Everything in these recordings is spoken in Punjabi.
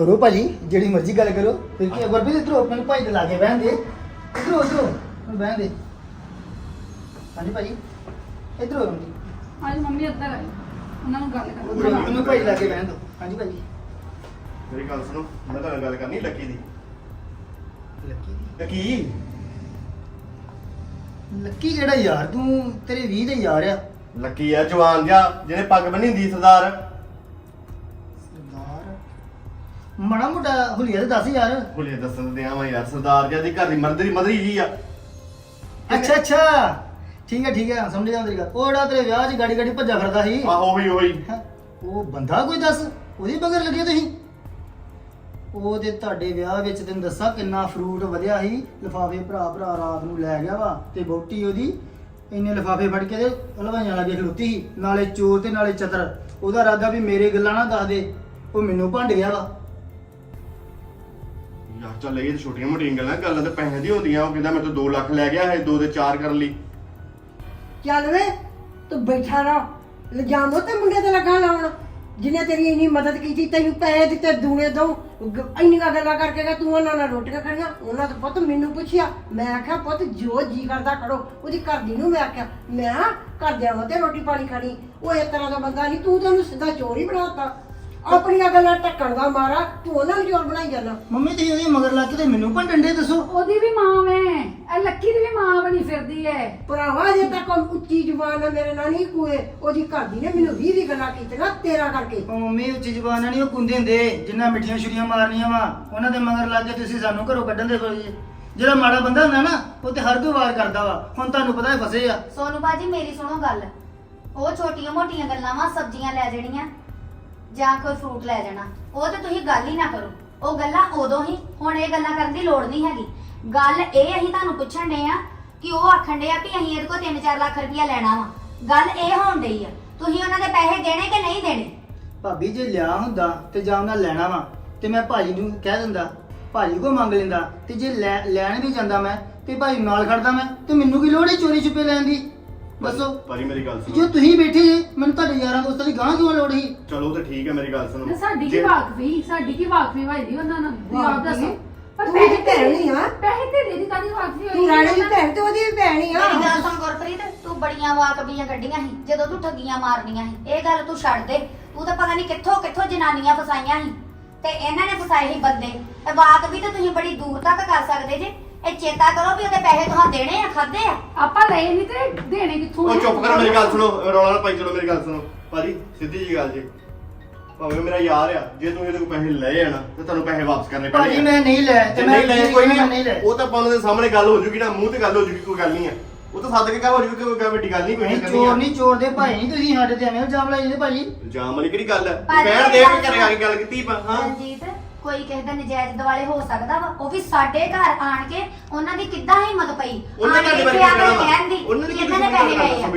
ਕਰੋ ਭਾਜੀ ਜਿਹੜੀ ਮਰਜ਼ੀ ਗੱਲ ਕਰੋ। ਫਿਰ ਕੀ ਗੁਰਪ੍ਰੀਤ ਇਧਰੋਂ ਮੈਨੂੰ ਭਾਈ ਦੇ ਲਾਗੇ ਬਹਿਣ ਦੇ। ਇਧਰੋਂ ਇਧਰੋਂ ਮੈਨੂੰ ਬਹਿਣ ਦੇ। ਹਾਂਜੀ ਭਾਜੀ ਇਧਰੋਂ ਅੱਜ ਮੰਮੀ ਇੱਧਰ ਆਈ ਉਹਨਾਂ ਨੂੰ ਗੱਲ ਉਧਰੋਂ ਕਰ ਮੈਨੂੰ ਭਾਈ ਦੇ ਲਾਗੇ ਬਹਿਣ ਹਾਂਜੀ ਭਾਜੀ। ਮੇਰੀ ਗੱਲ ਸੁਣੋ ਮੈਂ ਤੁਹਾਡੇ ਨਾਲ ਗੱਲ ਕਰਨੀ ਲੱਕੀ ਦੀ। ਲੱਕੀ ਦੀ? ਲੱਕੀ? ਲੱਕੀ ਕਿਹੜਾ ਯਾਰ ਤੂੰ ਤੇਰੇ 20 ਦੇ ਯਾਰ ਆ। ਲੱਕੀ ਆ ਜਵਾਨ ਜਿਹਾ ਜਿਹਨੇ ਪੱਗ ਬੰਨੀ ਹੁੰਦੀ ਸਰਦਾਰ। ਮੜਾ ਮੋਟਾ ਹੁਲੀਆ ਤੇ ਦੱਸ ਯਾਰ। ਭੁੱਲੇ ਦੱਸਣ ਦੇ ਆਵਾਂ ਯਾਰ ਸਰਦਾਰ ਜਿਹਾ ਦੀ ਘਰ ਦੀ ਮਰਦਰੀ ਮਦਰੀ ਜੀ ਆ। ਅੱਛਾ ਅੱਛਾ। ਠੀਕ ਹੈ ਠੀਕ ਹੈ ਸਮਝ ਗਿਆ ਤੇਰੀ ਗੱਲ। ਉਹ ਜਿਹੜਾ ਤੇਰੇ ਵਿਆਹ 'ਚ ਗਾੜੀ ਗਾੜੀ ਭੱਜਾ ਫਿਰਦਾ ਸੀ। ਆਹੋ ਵੀ ਹੋਈ ਹੈਂ? ਉਹ ਬੰਦਾ ਕੋਈ ਦੱਸ ਉਹਦੀ ਬਗਰ ਲੱਗੇ ਤੁਸੀਂ? ਉਹ ਤੇ ਤੁਹਾਡੇ ਵਿਆਹ ਵਿੱਚ ਤੈਨੂੰ ਦੱਸਾਂ ਕਿੰਨਾ ਫਰੂਟ ਵਧਿਆ ਸੀ। ਲਿਫਾਫੇ ਭਰਾ ਭਰਾ ਰਾਤ ਨੂੰ ਲੈ ਗਿਆ ਵਾ ਤੇ ਬੋਟੀ ਉਹਦੀ ਇੰਨੇ ਲਿਫਾਫੇ ਫੜ ਕੇ ਤੇ ਹਲਵਾਈਆਂ ਲੱਗੇ ਖਲੋਤੀ ਸੀ। ਨਾਲੇ ਚੋਰ ਤੇ ਨਾਲੇ ਚਤਰ। ਉਹਦਾ ਇਰਾਦਾ ਵੀ ਮੇਰੇ ਗੱਲਾਂ ਨਾ ਦੱਸ ਦੇ। ਉਹ ਮੈਨੂੰ ਭੰਡ ਗਿਆ ਵਾ। ਯਾਰ ਚੱਲ ਇਹ ਤਾਂ ਛੋਟੀਆਂ ਮੋਟੀਆਂ ਗੱਲਾਂ ਗੱਲਾਂ ਤਾਂ ਪੈਸੇ ਦੀ ਹੁੰਦੀਆਂ, ਉਹ ਕਹਿੰਦਾ ਮੈਂ ਤਾਂ 2 ਲੱਖ ਲੈ ਗਿਆ ਹੈ 2 ਦੇ 4 ਕਰਨ ਲਈ। ਚੱਲ ਵੇ, ਤੂੰ ਬੈਠਾ ਰਹ, ਲਜਾਮੋ ਤੇ ਮੁੰਡੇ ਤੇ ਲੱਗਾ ਲਾਉਣ। ਜਿਹਨੇ ਤੇਰੀ ਇੰਨੀ ਮਦਦ ਕੀਤੀ, ਤੈਨੂੰ ਪੈਸੇ ਦਿੱਤੇ, ਦੂਣੇ ਦੋ। ਇੰਨੀਆਂ ਗੱਲਾਂ ਕਰਕੇ ਗਿਆ ਤੂੰ ਉਹਨਾਂ ਨਾਲ ਰੋਟੀਆਂ ਖਾਣੀਆਂ, ਉਹਨਾਂ ਤੋਂ ਪੁੱਤ ਮੈਨੂੰ ਪੁੱਛਿਆ। ਮੈਂ ਆਖਿਆ, ਪੁੱਤ, ਜੋ ਜੀ ਕਰਦਾ ਕਰੋ, ਉਹਦੀ ਘਰ ਦੀ ਨੂੰ ਮੈਂ ਆਖਿਆ, ਮੈਂ ਘਰ ਦੇ ਤੇ ਰੋਟੀ ਪਾਣੀ ਖਾਣੀ, ਉਹ ਇਸ ਤਰ੍ਹਾਂ ਦਾ ਬੰਦਾ ਨਹੀਂ, ਤੂੰ ਤਾਂ ਉਹਨੂੰ ਸਿੱਧਾ ਚੋਰ ਹੀ ਬਣਾਤਾ ਆਪਣੀਆਂ ਗੱਲਾਂ ਟੱਕਣ ਦਾ ਮਾਰਾ ਤੂੰ ਉਹਨਾਂ ਨੂੰ ਚੋਰ ਬਣਾਈ ਜਾਂਦਾ। ਮੰਮੀ ਤੁਸੀਂ ਉਹਦੀ ਮਗਰ ਲੱਗ ਕੇ ਤੇ ਮੈਨੂੰ ਭੰਡਣ ਦੇ ਦੱਸੋ। ਉਹਦੀ ਵੀ ਮਾਂ ਵੇ ਇਹ ਲੱਕੀ ਦੀ ਵੀ ਮਾਂ ਬਣੀ ਫਿਰਦੀ ਐ। ਭਰਾਵਾ ਜੇ ਤੱਕ ਉਹ ਉੱਚੀ ਜ਼ੁਬਾਨ ਨਾਲ ਮੇਰੇ ਨਾਲ ਨਹੀਂ ਕੋਏ ਉਹਦੀ ਘਰ ਦੀ ਨੇ ਮੈਨੂੰ 20 ਦੀ ਗੱਲਾਂ ਕੀਤੀਆਂ ਤੇਰਾ ਕਰਕੇ। ਉਹ ਮੰਮੀ ਉੱਚੀ ਜ਼ਬਾਨ ਨਾਲ ਨਹੀਂ ਉਹ ਕੁੰਦੇ ਹੁੰਦੇ ਜਿੰਨਾ ਮਿੱਠੀਆਂ ਛੁਰੀਆਂ ਮਾਰਨੀਆਂ ਵਾ ਉਹਨਾਂ ਦੇ ਮਗਰ ਲੱਗ ਕੇ ਤੁਸੀਂ ਸਾਨੂੰ ਘਰੋਂ ਕੱਢਣ ਦੇ ਕੋਈ ਜਿਹੜਾ ਮਾੜਾ ਬੰਦਾ ਹੁੰਦਾ ਨਾ ਉਹ ਤੇ ਹਰ ਕੋਈ ਵਾਰ ਕਰਦਾ ਵਾ। ਹੁਣ ਤੁਹਾਨੂੰ ਪਤਾ ਹੈ ਫਸੇ ਆ। ਸੋਨੂ ਬਾਜੀ ਮੇਰੀ ਸੁਣੋ ਗੱਲ। ਉਹ ਛੋਟੀਆਂ ਮੋਟੀਆਂ ਗੱਲਾਂ ਵਾ ਸਬਜ਼ੀਆਂ ਲੈ ਜਾਣੀਆਂ। ਜਾਂ ਕੋਈ ਫਰੂਟ ਲੈ ਜਾਣਾ, ਉਹ ਤੇ ਤੁਸੀਂ ਗੱਲ ਹੀ ਨਾ ਕਰੋ। ਉਹ ਗੱਲਾਂ ਉਦੋਂ ਹੀ, ਹੁਣ ਇਹ ਗੱਲਾਂ ਕਰਨ ਦੀ ਲੋੜ ਨਹੀਂ ਹੈਗੀ। ਗੱਲ ਇਹ ਅਸੀਂ ਤੁਹਾਨੂੰ ਪੁੱਛਣ ਦੇ ਆ ਕਿ ਉਹ ਆਖਣ ਦੇ ਆ ਵੀ ਅਸੀਂ ਇਹਦੇ ਕੋਲ 3-4 ਲੱਖ ਰੁਪਇਆ ਲੈਣਾ ਵਾ। ਗੱਲ ਇਹ ਹੋਣ ਡਈ ਆ, ਤੁਸੀਂ ਉਹਨਾਂ ਦੇ ਪੈਸੇ ਦੇਣੇ ਕਿ ਨਹੀਂ ਦੇਣੇ? ਭਾਬੀ, ਜੇ ਲਿਆ ਹੁੰਦਾ ਤੇ ਜਾਂ ਉਹਨਾਂ ਲੈਣਾ ਵਾ, ਤੇ ਮੈਂ ਭਾਜੀ ਨੂੰ ਕਹਿ ਦਿੰਦਾ, ਭਾਜੀ ਕੋ ਮੰਗ ਲੈਂਦਾ, ਤੇ ਜੇ ਲੈ- ਲੈਣ ਵੀ ਜਾਂਦਾ ਮੈਂ, ਤੇ ਭਾਜੀ ਨੂੰ ਨਾਲ ਖੜਦਾ ਮੈਂ, ਤੇ ਮੈਨੂੰ ਕੀ ਲੋੜ ਹੈ ਚੋਰੀ ਛੁਪੇ ਲੈਣ ਦੀ? ਦੱਸੋ। ਭਾਜੀ ਮੇਰੀ ਗੱਲ ਜੋ ਤੁਸੀਂ ਬੈਠੇ ਜੇ ਮੈਨੂੰ ਤੁਹਾਡੇ ਯਾਰਾਂ ਦੋਸਤਾਂ ਦੀ ਗਾਂ ਕਿਉਂ ਲੋੜ ਸੀ? ਚਲੋ ਤੇ ਠੀਕ ਹੈ ਮੇਰੀ ਗੱਲ ਸੁਣੋ। ਸਾਡੀ ਕੀ ਜੇ- ਵਾਕਫੀ? ਸਾਡੀ ਕੀ ਵਾਕਫੀ ਹੋਈ ਦੀ ਉਹਨਾਂ ਨਾਲ? ਤੁਸੀਂ ਆਪ ਦੱਸੋ? ਪਰ ਤੂੰ ਪੈਸੇ ਭੈਣ ਨਹੀਂ ਆ। ਪੈਸੇ ਤੇ ਦੀ ਕਾਦੀ ਵਾਕਫੀ ਹੋਈ? ਤੂੰ ਰਾਣੀ ਦੀ ਭੈਣ ਤੇ ਉਹਦੀ ਵੀ ਭੈਣ ਹੀ ਆ। ਮੇਰੀ ਗੱਲ ਸੁਣ ਗੁਰਪ੍ਰੀਤ ਤੂੰ ਬੜੀਆਂ ਵਾਕਬੀਆਂ ਕੱਢੀਆਂ ਸੀ ਜਦੋਂ ਤੂੰ ਠੱਗੀਆਂ ਮਾਰਨੀਆਂ ਸੀ। ਇਹ ਗੱਲ ਤੂੰ ਛੱਡ ਦੇ। ਤੂੰ ਤਾਂ ਪਤਾ ਨਹੀਂ ਕਿੱਥੋਂ ਕਿੱਥੋਂ ਜਨਾਨੀਆਂ ਫਸਾਈਆਂ ਸੀ। ਤੇ ਇਹਨਾਂ ਨੇ ਫਸਾਏ ਸੀ ਬੰਦੇ। ਤੇ ਵਾਕ ਵੀ ਤਾਂ ਤੁਸੀਂ ਬੜੀ ਦੂਰ ਤੱਕ ਕਰ ਸਕਦੇ ਜੇ। ਇਹ ਚੇਤਾ ਕਰੋ ਵੀ ਉਹਦੇ ਪੈਸੇ ਤੁਹਾਨੂੰ ਦੇਣੇ ਆ ਖਾਦੇ ਆ। ਆਪਾਂ ਲਏ ਨਹੀਂ ਤੇ ਦੇਣੇ ਕਿੱਥੋਂ ਉਹ ਆ? ਚੁੱਪ ਕਰੋ ਮੇਰੀ ਗੱਲ ਸੁਣੋ ਰੌਲਾ ਨਾ ਪਾਈ ਚਲੋ ਮੇਰੀ ਗੱਲ ਸੁਣੋ। ਭਾਜੀ ਸਿੱਧੀ ਜੀ ਗੱਲ ਜੀ। ਭਾਵੇਂ ਮੇਰਾ ਯਾਰ ਆ ਜੇ ਤੂੰ ਇਹਦੇ ਕੋਲ ਪੈਸੇ ਲਏ ਆ ਨਾ ਤੇ ਤੁਹਾਨੂੰ ਪੈਸੇ ਵਾਪਸ ਕਰਨੇ ਪੈਣੇ ਭਾਜੀ ਆ। ਮੈਂ ਨਹੀਂ ਲੈ ਤੇ ਮੈਂ ਨਹੀਂ ਲਏ ਕੋਈ ਨਹੀਂ ਲੈ ਉਹ ਤਾਂ ਆਪਾਂ ਉਹਨਾਂ ਦੇ ਸਾਹਮਣੇ ਗੱਲ ਹੋ ਜੂਗੀ ਨਾ ਮੂੰਹ ਤੇ ਗੱਲ ਹੋ ਜੂਗੀ ਕੋਈ ਗੱਲ ਨਹੀਂ ਆ। ਉਹ ਤਾਂ ਸੱਦ ਕੇ ਕਹ ਹੋ ਜੂਗੀ ਕੋਈ ਗੱਲ ਵੱਡੀ ਗੱਲ ਨਹੀਂ ਕੋਈ ਨਹੀਂ ਕਰਨੀ ਚੋਰ ਆ। ਨਹੀਂ ਚੋਰ ਦੇ ਭਾਈ ਨਹੀਂ ਤੁਸੀਂ ਸਾਡੇ ਤੇ ਐਵੇਂ ਇਲਜ਼ਾਮ ਲਾਈ ਜਾਂਦੇ ਭਾਜੀ। ਇਲਜ਼ਾਮ ਵਾਲੀ ਕਿਹੜੀ ਗੱਲ ਹੈ ਭਾਜੀ, ਕਹਿਣ ਦੇ ਵੀ ਘਰੇ ਆ ਕੇ ਗੱਲ ਕੀਤੀ ਪਾ ਹਾਂ? ਰਣਜੀਤ ਕੋਈ ਕਿਸੇ ਦਾ ਨਜਾਇਜ਼ ਦਿਵਾਲੇ ਹੋ ਸਕਦਾ ਵਾ ਉਹ ਵੀ ਸਾਡੇ ਘਰ ਆਣ ਕੇ ਉਹਨਾਂ ਦੀ ਕਿੱਦਾਂ ਹਿੰਮਤ ਪਈ? ਉਹਨਾਂ ਆਣ ਕੇ ਤੁਹਾਡੇ ਇੱਥੇ ਆ ਬਾਰੇ ਕੇ ਕਹਿਣਾ ਦੀ ਉਹਨਾਂ ਨੇ ਪੈਸੇ ਲਏ ਆ।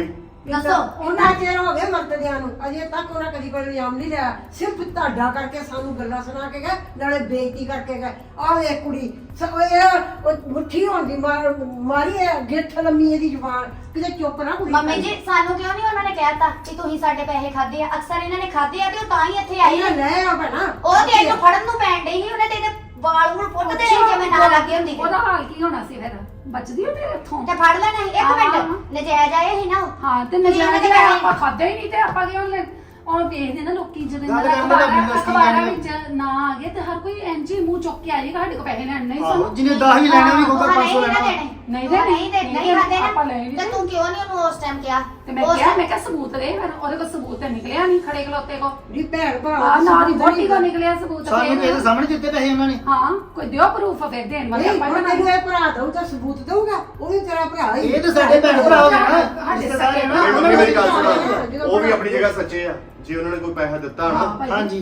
ਦੱਸੋ। ਉਹਨਾਂ ਚਿਰ ਹੋ ਗਏ ਮਰਤਦਿਆਂ ਨੂੰ ਅਜੇ ਤੱਕ ਉਹਨਾਂ ਕਦੀ ਕੋਈ ਇਲਜ਼ਾਮ ਨਹੀਂ ਲਿਆ। ਸਿਰਫ ਤੁਹਾਡਾ ਕਰਕੇ ਸਾਨੂੰ ਗੱਲਾਂ ਸੁਣਾ ਕੇ ਗਏ ਨਾਲੇ ਬੇਇੱਜ਼ਤੀ ਕਰਕੇ ਗਏ। ਆਹ ਵੇ ਕੁੜੀ ਸਗੋਂ ਇਹ ਉਹ ਮੁੱਠੀ ਹੋਣ ਦੀ ਮਾਰ ਮਾਰੀ ਹੈ ਗਿੱਠ ਲੰਮੀ ਇਹਦੀ ਜ਼ੁਬਾਨ। ਕਿਤੇ ਚੁੱਪ ਨਾ ਕੁੜੀ। ਮੰਮੀ ਜੀ ਸਾਨੂੰ ਕਿਉਂ ਨਹੀਂ ਉਹਨਾਂ ਨੇ ਕਹਿਤਾ ਕਿ ਤੁਸੀਂ ਸਾਡੇ ਪੈਸੇ ਖਾਦੇ ਆ? ਅਕਸਰ ਇਹਨਾਂ ਨੇ ਖਾਦੇ ਆ ਤੇ ਉਹ ਤਾਂ ਹੀ ਇੱਥੇ ਆਈ ਇਹਨਾਂ ਆ। ਲੈ ਆ ਭੈਣਾ। ਉਹ ਤੇ ਇਹਨੂੰ ਫੜਨ ਨੂੰ ਪੈਣ ਡਈ ਸੀ ਉਹਨੇ ਤੇ ਇਹਦੇ ਵਾਲ ਵੂਲ ਪੁੱਟਦੇ ਸੀ ਜਿਵੇਂ ਨਾ ਲੱਗੇ ਹੁੰਦੀ ਉਹਦਾ ਹਾਲ ਕੀ ਹੋਣਾ ਸੀ ਫਿਰ? ਬਚਦੀ ਉਹ ਤੇਰੇ ਇੱਥੋਂ ਤੇ ਫੜ ਲੈਣਾ ਸੀ ਇੱਕ ਹਾਂ। ਮਿੰਟ ਨਜਾਇਜ਼ ਆਏ ਸੀ ਨਾ ਉਹ। ਹਾਂ ਤੇ ਦੇ ਦੇ ਪੈਸੇ- ਆਪਾਂ ਖਾਦੇ ਹੀ ਨਹੀਂ ਤੇ ਆਪਾਂ ਕਿਉਂ ਲੈ ਉਹ ਵੇਖਦੇ ਨਾ ਲੋਕੀ ਜਦੋਂ ਗੱਲ ਦਾ ਕਰਨ ਦਾ ਕੀ ਵਿੱਚ ਨਾ ਆ ਗਏ ਤੇ ਹਰ ਕੋਈ ਇੰਜੀ ਮੂੰਹ ਚੁੱਕ ਕੇ ਆ ਜਾਏਗਾ ਸਾਡੇ ਕੋਲ ਪੈਸੇ ਲੈਣ ਨਹੀਂ ਆਹੋ, ਸਾਨੂੰ ਜਿਹਨੇ 10 ਵੀ ਲੈਣੇ ਵੀ ਉਹਨਾਂ 500 ਨਹੀਂ ਨਾ ਲੈਣਾ। ਦੇਣੇ। ਨਹੀਂ ਦੇਣੇ। ਨਹੀਂ ਦੇ ਨਹੀਂ ਨਹੀਂ ਦੇਣੇ। ਖਾਦੇ ਆਪਾਂ ਲੈ ਵੀ ਨਾ ਤੇ। ਤੂੰ ਕਿਉਂ ਨਹੀਂ ਉਹਨੂੰ ਉਸ ਟਾਈਮ ਕਿਹਾ? ਤੇ ਮੈਂ ਉਸ ਕਿਹਾ ਮੈਂ ਕਿਹਾ ਸਬੂਤ ਦੇ ਫਿਰ ਉਹਦੇ ਕੋਲ ਸਬੂਤ ਤੇ ਨਿਕਲਿਆ ਨਹੀਂ ਖੜੇ ਖਲੋਤੇ ਕੋ ਦੀ ਭੈਣ ਭਰਾ ਆ ਨਾ ਦੀ ਬੋਟੀ ਕੋ ਨਿਕਲਿਆ ਸਬੂਤ ਸਾਨੂੰ ਫਿਰ। ਇਹਦੇ ਸਾਹਮਣੇ ਦਿੱਤੇ ਪੈਸੇ ਉਹਨਾਂ ਨੇ। ਹਾਂ ਕੋਈ ਦਿਓ ਪ੍ਰੂਫ ਫਿਰ ਦੇਣ ਵਾਲੇ ਨਹੀਂ ਆਪਾਂ ਹੁਣ ਤੈਨੂੰ ਨੂੰ। ਇਹ ਭਰਾ ਦਊ ਤਾਂ ਸਬੂਤ ਦਊਗਾ? ਉਹ ਵੀ ਤੇਰਾ ਭਰਾ ਹੀ। ਇਹ ਤਾਂ ਸਾਡੇ ਭੈਣ ਭਰਾ ਹੋ ਗਏ ਨਾ। ਸਾਡੇ ਰਿਸ਼ਤੇਦਾਰ ਹੈ ਨਾ। ਮੇਰੀ ਗੱਲ ਸੁਣੋ। ਉਹ ਵੀ ਆਪਣੀ ਜਗ੍ਹਾ ਸੱਚੇ ਆ। ਜੇ ਉਹਨਾਂ ਨੇ ਕੋਈ ਪੈਸਾ ਦਿੱਤਾ ਹਾਂ, ਨਾ ਭਾਈ। ਹਾਂਜੀ।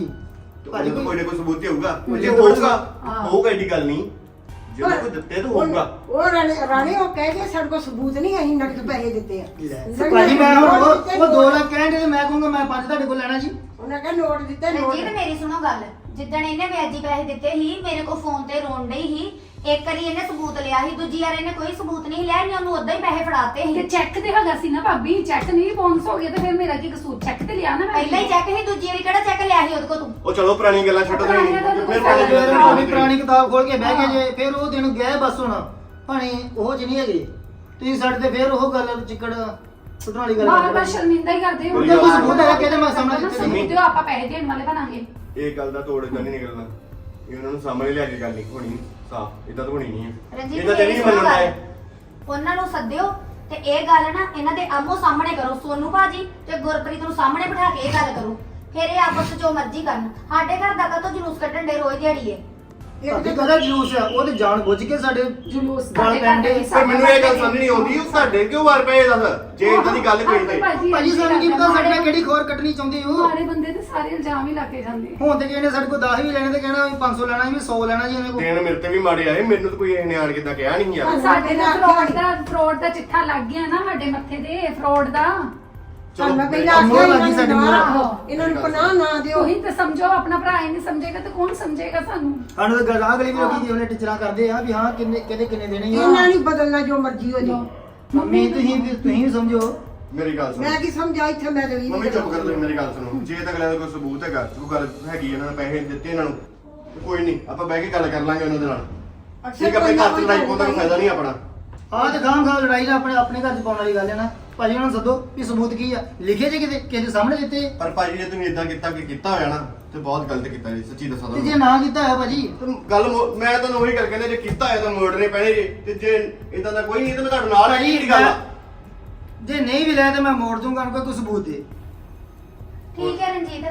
ਤੇ ਉਹਦੇ ਕੋਲ ਕੋਈ ਨਾ ਕੋਈ ਸਬੂਤ ਹੀ ਹੋਊਗਾ। ਜੇ ਹੋਊਗਾ ਹਾਂ। ਹੋਊਗਾ ਏਡੀ ਗੱਲ ਨਹੀਂ। ਜੇ ਉਹਨੇ ਕੋਈ ਦਿੱਤੇ ਤਾਂ ਹੋਊਗਾ। ਉਹ ਰਾਣੀ ਰਾਣੀ ਉਹ ਕਹਿ ਕੇ ਸਾਡੇ ਕੋਲ ਸਬੂਤ ਨਹੀਂ ਅਸੀਂ ਨਕਦ ਪੈਸੇ ਦਿੱਤੇ ਆ। ਲੈ, ਭਾਜੀ ਮੈਂ ਹੁਣ ਉਹ ਉਹ 2 ਲੱਖ ਕਹਿਣ ਦੇ ਤੇ ਮੈਂ ਕਹੂੰਗਾ ਮੈਂ 5 ਤੁਹਾਡੇ ਕੋਲ ਲੈਣਾ ਜੀ। ਉਹਨਾਂ ਕਹਿੰਦੇ ਨੋਟ ਦਿੱਤੇ ਨੋਟ। ਰਣਜੀਤ ਮੇਰੀ ਸੁਣੋ ਗੱਲ। ਜਿੱਦਣ ਇਹਨੇ ਵਿਆਜੀ ਪੈਸੇ ਦਿੱਤੇ ਸੀ ਮੇਰੇ ਕੋਲ ਫੋਨ ਤੇ ਰੋਣ ਡਈ ਸੀ ਇੱਕ ਵਾਰੀ ਇਹਨੇ ਸਬੂਤ ਲਿਆ ਸੀ ਦੂਜੀ ਵਾਰ ਇਹਨੇ ਕੋਈ ਸਬੂਤ ਨਹੀਂ ਲਿਆ ਇਹਨੇ ਉਹਨੂੰ ਉਦਾਂ ਹੀ ਪੈਸੇ ਫੜਾਤੇ ਤੇ ਸੀ ਚੈੱਕ ਤੇ ਹੈਗਾ ਸੀ ਨਾ ਭਾਬੀ ਚੈੱਕ ਨਹੀਂ ਬਾਉਂਸ ਹੋ ਗਿਆ ਤੇ ਫਿਰ ਮੇਰਾ ਕੀ ਕਸੂਰ? ਚੈੱਕ ਤੇ ਲਿਆ ਨਾ ਮੈਂ ਪਹਿਲਾਂ ਹੀ ਚੈੱਕ ਸੀ ਦੂਜੀ ਵਾਰੀ ਕਿਹੜਾ ਚੈੱਕ ਲਿਆ ਸੀ ਉਹਦੇ ਕੋਲ ਤੂੰ? ਉਹ ਚਲੋ ਪੁਰਾਣੀ ਗੱਲਾਂ ਛੱਡੋ ਤੁਸੀਂ ਤਾਂ ਫਿਰ ਕੋਈ ਪੁਰਾਣੀ ਗੱਲਾਂ ਉਹਨੇ ਪੁਰਾਣੀ ਕਿਤਾਬ ਖੋਲ ਕੇ ਬਹਿ ਗਏ ਜੇ ਫਿਰ ਉਹ ਦਿਨ ਗਏ ਬਸ ਹੁਣ। ਭਾਣੇ ਉਹ ਚ ਨਹੀਂ ਹੈਗੇ। ਤੁਸੀਂ ਸਾਡੇ ਤੇ ਫਿਰ ਉਹ ਗੱਲ ਚਿੱਕੜ ਸੁੱਟਣ ਵਾਲੀ ਗੱਲ ਬਾਰ ਬਾਰ। ਸ਼ਰਮਿੰਦਾ ਹੀ ਕਰਦੇ ਹੋ। ਕੋਈ ਸਬੂਤ ਹੈਗਾ ਕਿਹਦੇ ਮੈਂ ਸਾਹਮਣੇ ਦਿੱਤੇ ਸਬੂਤ ਨਹੀਂ। ਦਿਓ ਆਪਾਂ ਪੈਸੇ ਦੇਣ ਵਾਲੇ ਬਣਾਂਗੇ। ਇਹ ਗੱਲ ਦਾ ਤੋੜ ਨਹੀਂ ਨਿਕਲਣਾ ਇਹ ਉਹਨਾਂ ਨੂੰ ਸਾਹਮਣੇ ਲਿਆ ਕੇ ਗੱਲ ਨਹੀਂ ਹੋਣੀ। ਸਾਫ਼ ਇਦਾਂ ਤਾਂ ਹੋਣੀ ਨਹੀਂ ਹੈ। ਰਣਜੀਤ ਇਹ ਤਾਂ ਤੇਰੀ ਮੇਰੀ ਨਹੀਂ ਸੁਣੋ ਮੰਨਣਾ ਗੱਲ। ਹੈ ਉਹਨਾਂ ਨੂੰ ਸੱਦਿਓ ਤੇ ਇਹ ਗੱਲ ਨਾ ਇਹਨਾਂ ਦੇ ਆਮੋ ਸਾਹਮਣੇ ਕਰੋ। ਸੋਨੂ ਭਾਜੀ ਤੇ ਗੁਰਪ੍ਰੀਤ ਨੂੰ ਸਾਹਮਣੇ ਬਿਠਾ ਕੇ ਇਹ ਗੱਲ ਕਰੋ। ਫਿਰ ਇਹ ਆਪਸ ਵਿੱਚ ਜੋ ਮਰਜ਼ੀ ਕਰਨ। ਸਾਡੇ ਘਰ ਦਾ ਕਦੋਂ ਜਲੂਸ ਕੱਢਣ ਦੇ ਰੋਜ਼ ਦਿਹਾੜੀ ਏ ਭਾਬੀ ਕਦਾ ਜਲੂਸ ਆ ਉਹ ਤੇ ਜਾਣ ਬੁੱਝ ਕੇ ਸਾਡੇ ਜਲੂਸ ਗਲ ਦੇ। ਪਰ ਮੈਨੂੰ ਇਹ ਗੱਲ ਸਮਝ ਨਹੀਂ ਆਉਂਦੀ ਉਹ ਸਾਡੇ ਕਿਉਂ ਵਾਰ ਪਏ ਦੱਸ? ਜੇ ਇਦਾਂ ਦੀ ਗੱਲ ਕੋਈ ਤੇ। ਭਾਜੀ ਸਾਨੂੰ ਕੀ ਪਤਾ ਸਾਡੇ ਨਾਲ ਕਿਹੜੀ ਖੋਰ ਕੱਟਣੀ ਚਾਹੁੰਦੀ ਹੋ? ਮਾਰੇ ਬੰਦੇ ਤੇ ਸਾਰੇ ਇਲਜ਼ਾਮ ਹੀ ਲਾ ਕੇ ਜਾਂਦੇ ਹੁਣ ਤੇ ਕਿਹਨੇ ਸਾਡੇ ਕੋਲ 10 ਵੀ ਲੈਣੇ ਤੇ ਕਹਿਣਾ ਵੀ 500 ਲੈਣਾ ਵੀ 100 ਲੈਣਾ ਜੀ ਇਹਨੇ ਕੋਲ ਦੇਣ ਮੇਰੇ ਤੇ ਵੀ ਮਾੜੇ ਆਏ ਮੈਨੂੰ ਤਾਂ ਕੋਈ ਇਹ ਨਿਆਣ ਕਿਦਾਂ ਕਿਹਾ ਨਹੀਂ ਯਾਰ ਸਾਡੇ ਨਾਲ ਫਰੋਡ ਦਾ ਫਰੋਡ ਦਾ ਚਿੱਠਾ ਲੱਗ ਗਿਆ ਨਾ ਸਾਡੇ ਮੱਥੇ ਤੇ ਫਰੋਡ ਦਾ। ਚੱਲ ਮੈਂ ਚਲੋ, ਪਹਿਲਾਂ ਮੋਹ ਆਖਿਆ ਲੱਗੀ ਇਹਨਾਂ ਸਾਡੇ ਨੂੰ ਮੋਹ। ਨਾ ਰੱਖੋ ਇਹਨਾਂ ਨੂੰ ਪਨਾਹ ਨਾ ਦਿਓ। ਤੁਸੀਂ ਤੇ ਸਮਝੋ ਆਪਣਾ ਭਰਾ ਹੀ ਨਹੀਂ ਸਮਝੇਗਾ ਤੇ ਕੌਣ ਸਮਝੇਗਾ ਸਾਨੂੰ? ਸਾਨੂੰ ਤਾਂ ਗਾਹ ਗਲੀ ਵੀ ਲੋਕੀ ਜਿਹਨੇ ਟੀਚਰਾਂ ਕਰਦੇ ਆ ਵੀ ਹਾਂ ਕਿੰਨੇ ਕਿਹਦੇ ਕਿੰਨੇ ਦੇਣੇ ਇਹਨਾਂ ਆ ਨਹੀਂ ਬਦਲਣਾ ਜੋ ਮਰਜ਼ੀ ਹੋ ਜੇ। ਮੰਮੀ ਤੁਸੀਂ ਵੀ ਤੁਸੀਂ ਵੀ ਸਮਝੋ। ਮੇਰੀ ਗੱਲ ਸੁਣ। ਮੈਂ ਕੀ ਸਮਝਾ ਇੱਥੇ ਮੈਂ ਤੇ ਵੀ ਮੰਮੀ ਚੁੱਪ ਕਰ ਤੁਸੀਂ ਮੇਰੀ ਗੱਲ ਸੁਣੋ। ਜੇ ਤਾਂ ਅਗਲੇ ਦਾ ਕੋਈ ਸਬੂਤ ਹੈਗਾ ਕੋਈ ਗੱਲ ਹੈਗੀ ਇਹਨਾਂ ਨੇ ਪੈਸੇ ਦਿੱਤੇ ਇਹਨਾਂ ਨੂੰ ਤੇ ਕੋਈ ਨਹੀਂ ਆਪਾਂ ਬਹਿ ਕੇ ਗੱਲ ਕਰ ਲਾਂਗੇ ਉਹਨਾਂ ਦੇ ਨਾਲ। ਠੀਕ ਹੈ ਆਪਣੇ ਘਰ ਚ ਲੜਾਈ ਪਾਉਣ ਦਾ ਕੋਈ ਫਾਇਦਾ ਨਹੀਂ ਆਪਣਾ। ਆਹ ਤੇ ਗਾਂ ਗਾਂ ਲੜਾਈ ਨਾ ਆਪਣੇ ਆਪਣੇ ਘਰ ਚ ਪਾਉਣ ਵਾਲੀ ਗੱਲ ਹੈ ਨਾ। ਭਾਜੀ ਉਹਨਾਂ ਨੂੰ ਸੱਦੋ ਵੀ ਸਬੂਤ ਕੀ ਆ? ਲਿਖੇ ਜੇ ਕਿਤੇ ਕਿਸੇ ਦੇ ਸਾਹਮਣੇ ਦਿੱਤੇ। ਪਰ ਭਾਜੀ ਜੇ ਤੁਸੀਂ ਇਦਾਂ ਕੀਤਾ ਕਿ ਕੀਤਾ ਹੋਇਆ ਨਾ ਤੇ ਬਹੁਤ ਗਲਤ ਕੀਤਾ ਜੀ ਸੱਚੀ ਦੱਸਾਂ ਤੇ ਜੇ ਤੁਹਾਨੂੰ। ਨਾ ਕੀਤਾ ਹੈ ਭਾਜੀ। ਤੇ ਗੱਲ ਮੋ- ਮੈਂ ਤੁਹਾਨੂੰ ਉਹੀ ਗੱਲ ਕਹਿੰਦਾ ਜੇ ਕੀਤਾ ਹੋਇਆ ਤਾਂ ਮੋੜਨੇ ਪੈਣੇ ਜੀ। ਤੇ ਜੇ ਇਦਾਂ ਦਾ ਕੋਈ ਨਹੀਂ ਤਾਂ ਮੈਂ ਤੁਹਾਡੇ ਨਾਲ ਹੀ ਜਿਹੜੀ ਗੱਲ ਆ। ਜੇ ਨਹੀਂ ਵੀ ਲੈ ਤੇ ਮੈਂ ਮੋੜ ਦੂੰਗਾ ਉਹਨਾਂ ਕੋਈ ਸਬੂਤ ਦੇ। ਠੀਕ ਹੈ ਰਣਜੀਤ।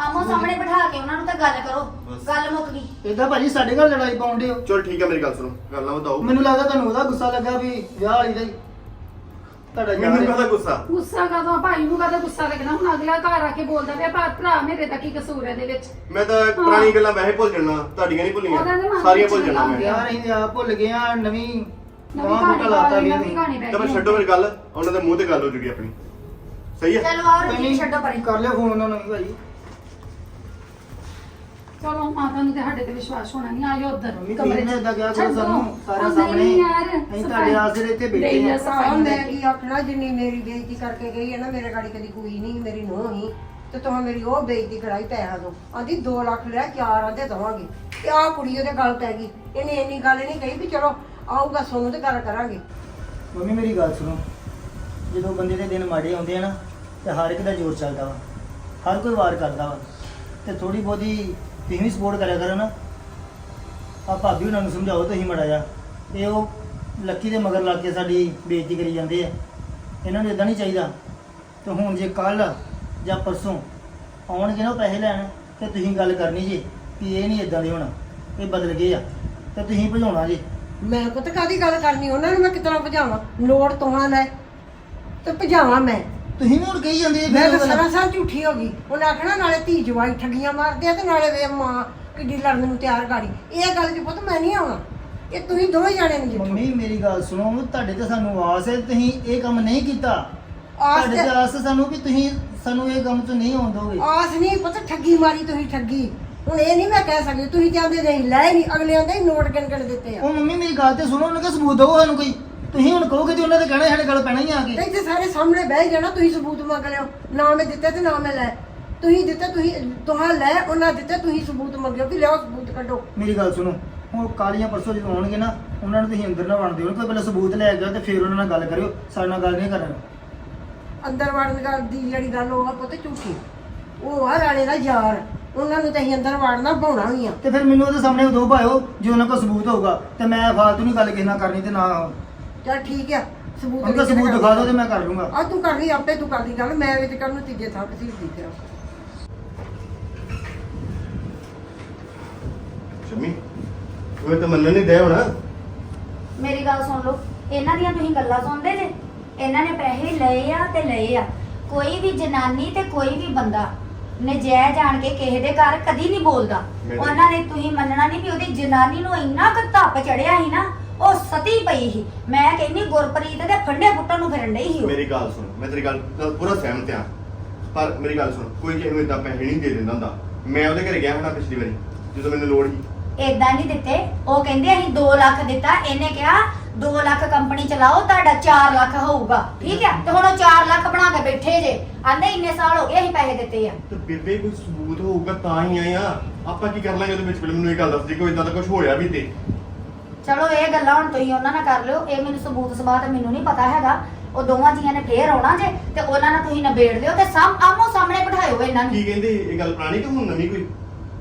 ਆਮੋ ਸਾਹਮਣੇ ਬਿਠਾ ਕੇ ਉਹਨਾਂ ਨੂੰ ਤਾਂ ਗੱਲ ਕਰੋ ਬਸ। ਗੱਲ ਮੁੱਕ ਗਈ। ਇਦਾਂ ਭਾਜੀ ਸਾਡੇ ਘਰ ਲੜਾਈ ਪਾਉਂਦੇ ਹੋ ਚਲ ਠੀਕ ਹੈ ਮੇਰੀ ਗੱਲ ਸੁਣੋ ਗੱਲਾਂ ਵਧਾਓ ਮੈਨੂੰ ਲੱਗਦਾ ਤੁਹਾਨੂੰ ਉਹਦਾ ਗੁੱਸਾ ਲੱਗਾ ਵੀ ਵਿਆਹ ਵਾਲੀ ਦਾ ਹੀ। ਤੁਹਾਡਾ ਮੈਨੂੰ ਯਾਰ ਕਾਹਦਾ ਹੈ। ਗੁੱਸਾ? ਗੁੱਸਾ ਕਦੋਂ ਭਾਈ ਨੂੰ ਕਦੋਂ ਗੁੱਸਾ ਲੱਗਣਾ? ਹੁਣ ਅਗਲਾ ਘਰ ਆ ਕੇ ਬੋਲਦਾ ਪਿਆ ਭਾ ਭਰਾ ਮੇਰੇ ਦਾ ਕੀ ਕਸੂਰ ਹੈ ਇਹਦੇ ਵਿੱਚ? ਮੈਂ ਤਾਂ ਪੁਰਾਣੀ ਗੱਲਾਂ ਵੈਸੇ ਭੁੱਲ ਜਾਣਾ ਤੁਹਾਡੀਆਂ ਨਹੀਂ ਉਹਦਾ ਤਾਂ ਭੁੱਲੀਆਂ ਮਨ ਸਾਰੀਆਂ ਭੁੱਲ ਜਾਣਾ ਮੈਂ। ਯਾਰ ਅਸੀਂ ਆਪ ਭੁੱਲ ਗਏ ਆ ਨਵੀਂ ਨਵੀਂ ਨਵਾਂ ਕਹਾਣੀ ਬੂਟਾ ਲਾਤਾ ਵੀ ਨਵੀਂ ਕਹਾਣੀ ਬਹਿ ਛੱਡੋ ਮੇਰੀ ਗੱਲ ਉਹਨਾਂ ਦੇ ਮੂੰਹ ਤੇ ਗੱਲ ਹੋ ਜੂਗੀ ਆਪਣੀ। ਸਹੀ ਹੈ? ਚਲੋ ਆਓ ਕੋਈ ਰਣਜੀਤ ਨਹੀਂ, ਛੱਡੋ ਪਰੇ। ਕਰ ਲਿਓ ਫੋਨ ਉਹਨਾਂ ਨੂੰ ਵੀ ਭਾਜੀ। ਚਲੋ ਮਾਤਾ ਨੂੰ ਤੇ ਸਾਡੇ ਤੇ ਵਿਸ਼ਵਾਸ ਹੋਣਾ ਨਹੀਂ ਆਜੋ ਉਧਰ। ਮੰਮੀ ਤੁਸੀਂ ਨੇ ਏਦਾਂ ਕਿਹਾ ਕਰੋ ਛੱਡੋ। ਸਾਨੂੰ ਸਾਰਿਆਂ ਉਹ ਸਾਹਮਣੇ। ਨਹੀਂ ਯਾਰ, ਅਸੀਂ ਸਫ਼ਾਈ। ਤੁਹਾਡੇ ਆਸਰੇ ਇੱਥੇ ਬੈਠੇ ਨਹੀਂ, ਆ ਸਫ਼ਾਈ ਆਹ ਮੈਂ ਦੇ। ਕੀ ਆਖਣਾ ਜਿੰਨੀ ਮੇਰੀ ਬੇਇੱਜ਼ਤੀ ਕਰਕੇ ਗਈ ਹੈ ਨਾ ਮੇਰੇ ਗਾੜੀ ਕਦੀ ਕੋਈ ਨਹੀਂ ਮੇਰੀ ਨੂੰਹ ਹੀ ਤੇ ਤੁਹਾਂ ਮੇਰੀ ਉਹ ਬੇਇੱਜ਼ਤੀ ਕਰਾਈ ਪੈਸਾ ਦੋ ਆਂਦੀ 2 ਲੱਖ ਲਿਆ 4 ਆਂਦੇ ਦਵਾਂਗੇ। ਤੇ ਆਹ ਕੁੜੀ ਉਹਦੇ ਗੱਲ ਪੈ ਗਈ। ਇਹਨੇ ਇੰਨੀ ਗੱਲ ਨਹੀਂ ਕਹੀ ਵੀ ਚਲੋ ਆਊਗਾ ਸੋਨੂੰ ਤੇ ਗੱਲ ਕਰਾਂਗੇ। ਮੰਮੀ ਮੇਰੀ ਗੱਲ ਸੁਣੋ। ਜਦੋਂ ਬੰਦੇ ਦੇ ਦਿਨ ਮਾੜੇ ਆਉਂਦੇ ਆ ਨਾ ਤੇ ਹਰ ਇੱਕ ਦਾ ਜ਼ੋਰ ਚੱਲਦਾ ਵਾ। ਹਰ ਕੋਈ ਵਾਰ ਕਰਦਾ ਵਾ। ਤੇ ਥੋੜੀ ਬਹੁਤੀ ਤੁਸੀਂ ਵੀ ਸਪੋਰਟ ਕਰਿਆ ਕਰੋ ਨਾ। ਆ ਭਾਬੀ ਉਹਨਾਂ ਨੂੰ ਸਮਝਾਓ ਤੁਸੀਂ ਮੜਾ ਜਾ ਇਹ ਉਹ ਲੱਕੀ ਦੇ ਮਗਰ ਲੱਗ ਕੇ ਸਾਡੀ ਬੇਇੱਜ਼ਤੀ ਕਰੀ ਜਾਂਦੇ ਆ। ਇਹਨਾਂ ਨੂੰ ਇਦਾਂ ਨਹੀਂ ਚਾਹੀਦਾ। ਤੇ ਹੁਣ ਜੇ ਕੱਲ ਜਾਂ ਪਰਸੋਂ ਆਉਣਗੇ ਨਾ ਉਹ ਪੈਸੇ ਲੈਣ, ਤੇ ਤੁਸੀਂ ਗੱਲ ਕਰਨੀ ਜੀ ਕਿ ਇਹ ਨਹੀਂ ਇਦਾਂ ਦੇ ਹੋਣਾ। ਇਹ ਬਦਲ ਗਏ ਆ। ਤੇ ਤੁਸੀਂ ਭਜਾਉਣਾ ਜੀ। ਮੈਂ ਪੁੱਤ ਕਾਦੀ ਗੱਲ ਕਰਨੀ? ਉਹਨਾਂ ਨੂੰ ਮੈਂ ਕਿਤਨਾ ਭਜਾਵਾਂ? ਲੋੜ ਤੋਹਾਂ ਲੈ। ਤੇ ਭਜਾਵਾਂ ਮੈਂ। ਤੁਸੀਂ ਵੀ ਹੁਣ ਕਹੀ ਜਾਂਦੇ ਮੈਂ ਫਿਰ ਤਾਂ ਉਹ ਗੱਲ। ਸਰਾਸਰ ਝੂਠੀ ਹੋ ਗਈ। ਉਹਨੇ ਆਖਣਾ ਨਾਲੇ ਧੀ ਜਵਾਈ ਠੱਗੀਆਂ ਮਾਰਦੇ ਆ ਤੇ ਨਾਲੇ ਵੇ ਮਾਂ ਕਿੱਡੀ ਲੜਨ ਨੂੰ ਤਿਆਰ ਗਾੜੀ। ਇਹ ਗੱਲ 'ਚ ਪੁੱਤ ਮੈਂ ਨਹੀਂ ਆਉਣਾ ਇਹ ਤੁਸੀਂ ਦੋਵੇਂ ਜਾਣੇ ਨੇ ਜਿੱਥੋਂ। ਮੰਮੀ ਮੇਰੀ ਗੱਲ ਸੁਣੋ ਤੁਹਾਡੇ ਤੇ ਸਾਨੂੰ ਆਸ ਹੈ ਤੁਸੀਂ ਇਹ ਕੰਮ ਨਹੀਂ ਕੀਤਾ। ਆਸ ਤੁਹਾਡੇ ਤੇ- ਤੇ ਆਸ ਹੈ ਸਾਨੂੰ ਵੀ ਤੁਸੀਂ ਸਾਨੂੰ ਇਹ ਕੰਮ ਤੋਂ ਨਹੀਂ ਆਉਣ ਦੋਗੇ। ਆਸ ਨਹੀਂ ਪੁੱਤ ਠੱਗੀ ਮਾਰੀ ਤੁਸੀਂ ਠੱਗੀ। ਹੁਣ ਇਹ ਨਹੀਂ ਮੈਂ ਕਹਿ ਸਕਦੀ ਤੁਸੀਂ ਜਾਂਦੇ ਨਹੀਂ ਲੈ ਨਹੀਂ ਅਗਲੇ ਹੀ ਨੋਟ ਗਿਣ ਗਿਣ ਦਿੱਤੇ ਆ। ਉਹ ਮੰਮੀ ਮੇਰੀ ਗੱਲ ਤੇ ਸੁਣੋ ਉਹਨਾਂ ਦਾ ਸਬੂਤ ਦਿਓ ਸਾਨੂੰ ਕੋਈ। ਤੁਸੀਂ ਹੁਣ ਕਹੋਗੇ ਤੇ ਉਹਨਾਂ ਦੇ ਕਹਿਣਾ ਸਾਡੇ ਗੱਲ ਪੈਣਾ ਹੀ ਆ ਕੇ। ਇੱਥੇ ਸਾਰੇ ਸਾਹਮਣੇ ਬਹਿ ਜਾਣਾ ਤੁਸੀਂ ਸਬੂਤ ਮੰਗ ਲਿਓ। ਨਾ ਮੈਂ ਦਿੱਤੇ ਤੇ ਨਾ ਮੈਂ ਲੈ। ਤੁਸੀਂ ਦਿੱਤੇ ਤੁਸੀਂ ਤੁਹਾਂ ਲੈ ਉਹਨਾਂ ਦਿੱਤੇ ਤੁਸੀਂ ਸਬੂਤ ਮੰਗਿਓ ਕਿ ਲਿਆਓ ਸਬੂਤ ਕੱਢੋ। ਮੇਰੀ ਗੱਲ ਸੁਣੋ ਹੁਣ ਕਾਲੀਆਂ ਪਰਸੋਂ ਜਦੋਂ ਆਉਣਗੇ ਨਾ ਉਹਨਾਂ ਨੂੰ ਤੁਸੀਂ ਅੰਦਰ ਨਾ ਵੜਦੇ ਹੋ ਕੋਈ ਪਹਿਲਾਂ ਸਬੂਤ ਲੈ ਕੇ ਆਓ ਤੇ ਫਿਰ ਉਹਨਾਂ ਨਾਲ ਗੱਲ ਕਰਿਓ। ਸਾਡੇ ਨਾਲ ਗੱਲ ਨਹੀਂ ਕਰਨੀ। ਅੰਦਰ ਵੜਨ ਗੱਲ ਦੀ ਜਿਹੜੀ ਗੱਲ ਉਹ ਆ ਪੁੱਤ ਝੂਠੀ। ਉਹ ਆ ਰਾਣੇ ਦਾ ਯਾਰ। ਉਹਨਾਂ ਨੂੰ ਤਾਂ ਅਸੀਂ ਅੰਦਰ ਵੜਨਾ ਭਾਉਣਾ ਵੀ ਆ। ਤੇ ਫਿਰ ਮੈਨੂੰ ਉਹਦੇ ਸਾਹਮਣੇ ਦੋ ਭਾਇਓ ਜੇ ਉਹਨਾਂ ਕੋਲ ਸਬੂਤ ਹੋਊਗਾ ਤੇ ਮੈਂ ਫਾਲਤੂ ਨਹੀਂ ਗੱਲ ਕਿਸੇ ਨਾਲ ਕਰਨੀ ਤੇ ਨਾ ਚੱਲ ਠੀਕ ਆ ਸਬੂਤ ਉਹਨਾਂ ਦਾ ਲਿਖ ਕੇ ਸਬੂਤ ਦਿਖਾ ਦਿਓ ਤੇ ਮੈਂ ਕਰ ਲੂੰਗਾ ਆ ਤੂੰ ਕਰ ਲਈ ਆਪੇ ਤੂੰ ਕਰਦੀ ਗੱਲ ਮੈਂ ਵਿੱਚ ਕਰਨ ਨੂੰ ਤੀਜੇ ਥਾਂ ਤੇ ਸੀ ਤੇਰਾ ਸ਼ਮੀ ਉਹ ਤਾਂ ਮੰਨਣ ਨਹੀਂ ਦੇ ਹੋਣਾ। ਮੇਰੀ ਗੱਲ ਸੁਣ ਲਓ ਇਹਨਾਂ ਦੀਆਂ ਤੁਸੀਂ ਗੱਲਾਂ ਸੁਣਦੇ ਜੇ? ਇਹਨਾਂ ਨੇ ਪੈਸੇ ਲਏ ਆ ਤੇ ਲਏ ਆ। ਕੋਈ ਵੀ ਜਨਾਨੀ ਤੇ ਕੋਈ ਵੀ ਬੰਦਾ ਨਜਾਇਜ਼ ਜਾਣ ਕੇ ਕਿਸੇ ਦੇ ਘਰ ਕਦੀ ਨਹੀਂ ਬੋਲਦਾ। ਉਹਨਾਂ ਨੇ ਤੁਸੀਂ ਮੰਨਣਾ ਨਹੀਂ ਵੀ ਉਹਦੀ ਜਨਾਨੀ ਨੂੰ ਇੰਨਾ ਕੁ ਧੱਪ ਚੜਿਆ ਸੀ ਨਾ ਉਹ ਸਤੀ ਪਈ ਸੀ। ਮੈਂ ਕਹਿੰਨੀ ਗੁਰਪ੍ਰੀਤ ਦੇ ਫੰਡੇ ਫੁੱਟਣ ਨੂੰ ਫਿਰਨ ਡਈ ਸੀ ਉਹ। ਮੇਰੀ ਗੱਲ ਸੁਣ ਮੈਂ ਤੇਰੀ ਗੱਲ ਨਾਲ ਪੂਰਾ ਸਹਿਮਤ ਹਾਂ। ਪਰ ਮੇਰੀ ਗੱਲ ਸੁਣ ਕੋਈ ਕਿਸੇ ਨੂੰ ਇਦਾਂ ਪੈਸੇ ਨਹੀਂ ਦੇ ਦਿੰਦਾ ਹੁੰਦਾ। ਮੈਂ ਉਹਦੇ ਘਰੇ ਗਿਆ ਹੋਣਾ ਪਿਛਲੀ ਵਾਰੀ ਜਦੋਂ ਮੈਨੂੰ ਲੋੜ ਸੀ। ਏਦਾਂ ਨਹੀਂ ਦਿੱਤੇ। ਉਹ ਕਹਿੰਦੇ ਅਸੀਂ 2 ਲੱਖ ਦਿੱਤਾ। ਇਹਨੇ ਕਿਹਾ 2 ਲੱਖ ਕੰਪਨੀ ਚਲਾਓ ਤੁਹਾਡਾ 4 ਲੱਖ ਹੋਊਗਾ। ਠੀਕ ਹੈ? ਤੇ ਹੁਣ ਉਹ 4 ਲੱਖ ਬਣਾ ਕੇ ਬੈਠੇ ਜੇ। ਆਂਦੇ ਇੰਨੇ ਸਾਲ ਹੋ ਗਏ ਅਸੀਂ ਪੈਸੇ ਦਿੱਤੇ ਆ। ਤੇ ਬੇਬੇ ਕੋਈ ਸਬੂਤ ਹੋਊਗਾ ਤਾਂ ਹੀ ਆਏ ਆ। ਆਪਾਂ ਕੀ ਕਰ ਲਾਂਗੇ ਉਹਦੇ ਵਿੱਚ? ਮੈਨੂੰ ਇਹ ਗੱਲ ਦੱਸ ਦੇ ਕੋਈ ਇਦਾਂ ਦਾ ਕੁਝ ਹੋਇਆ ਵੀ ਤੇ। ਚਲੋ ਇਹ ਗੱਲਾਂ ਹੁਣ ਤੁਸੀਂ ਉਹਨਾਂ ਨਾਲ ਕਰ ਲਿਓ। ਇਹ ਮੈਨੂੰ ਸਬੂਤ ਸਬਾਤ ਮੈਨੂੰ ਨਹੀਂ ਪਤਾ ਹੈਗਾ। ਉਹ ਦੋਵਾਂ ਜੀਆਂ ਨੇ ਫੇਰ ਆਉਣਾ ਜੇ ਤੇ ਉਹਨਾਂ ਨਾਲ ਤੁਸੀਂ ਨਿਬੇੜ ਲਿਓ ਤੇ ਸਾਹਮ ਆਮੋ ਸਾਹਮਣੇ ਬਿਠਾਇਓ ਇਹਨਾਂ ਨੂੰ। ਕੀ ਕਹਿੰਦੇ? ਇਹ ਗੱਲ ਪੁਰਾਣੀ ਕਿ ਹੁਣ ਨਵੀਂ ਕੋਈ?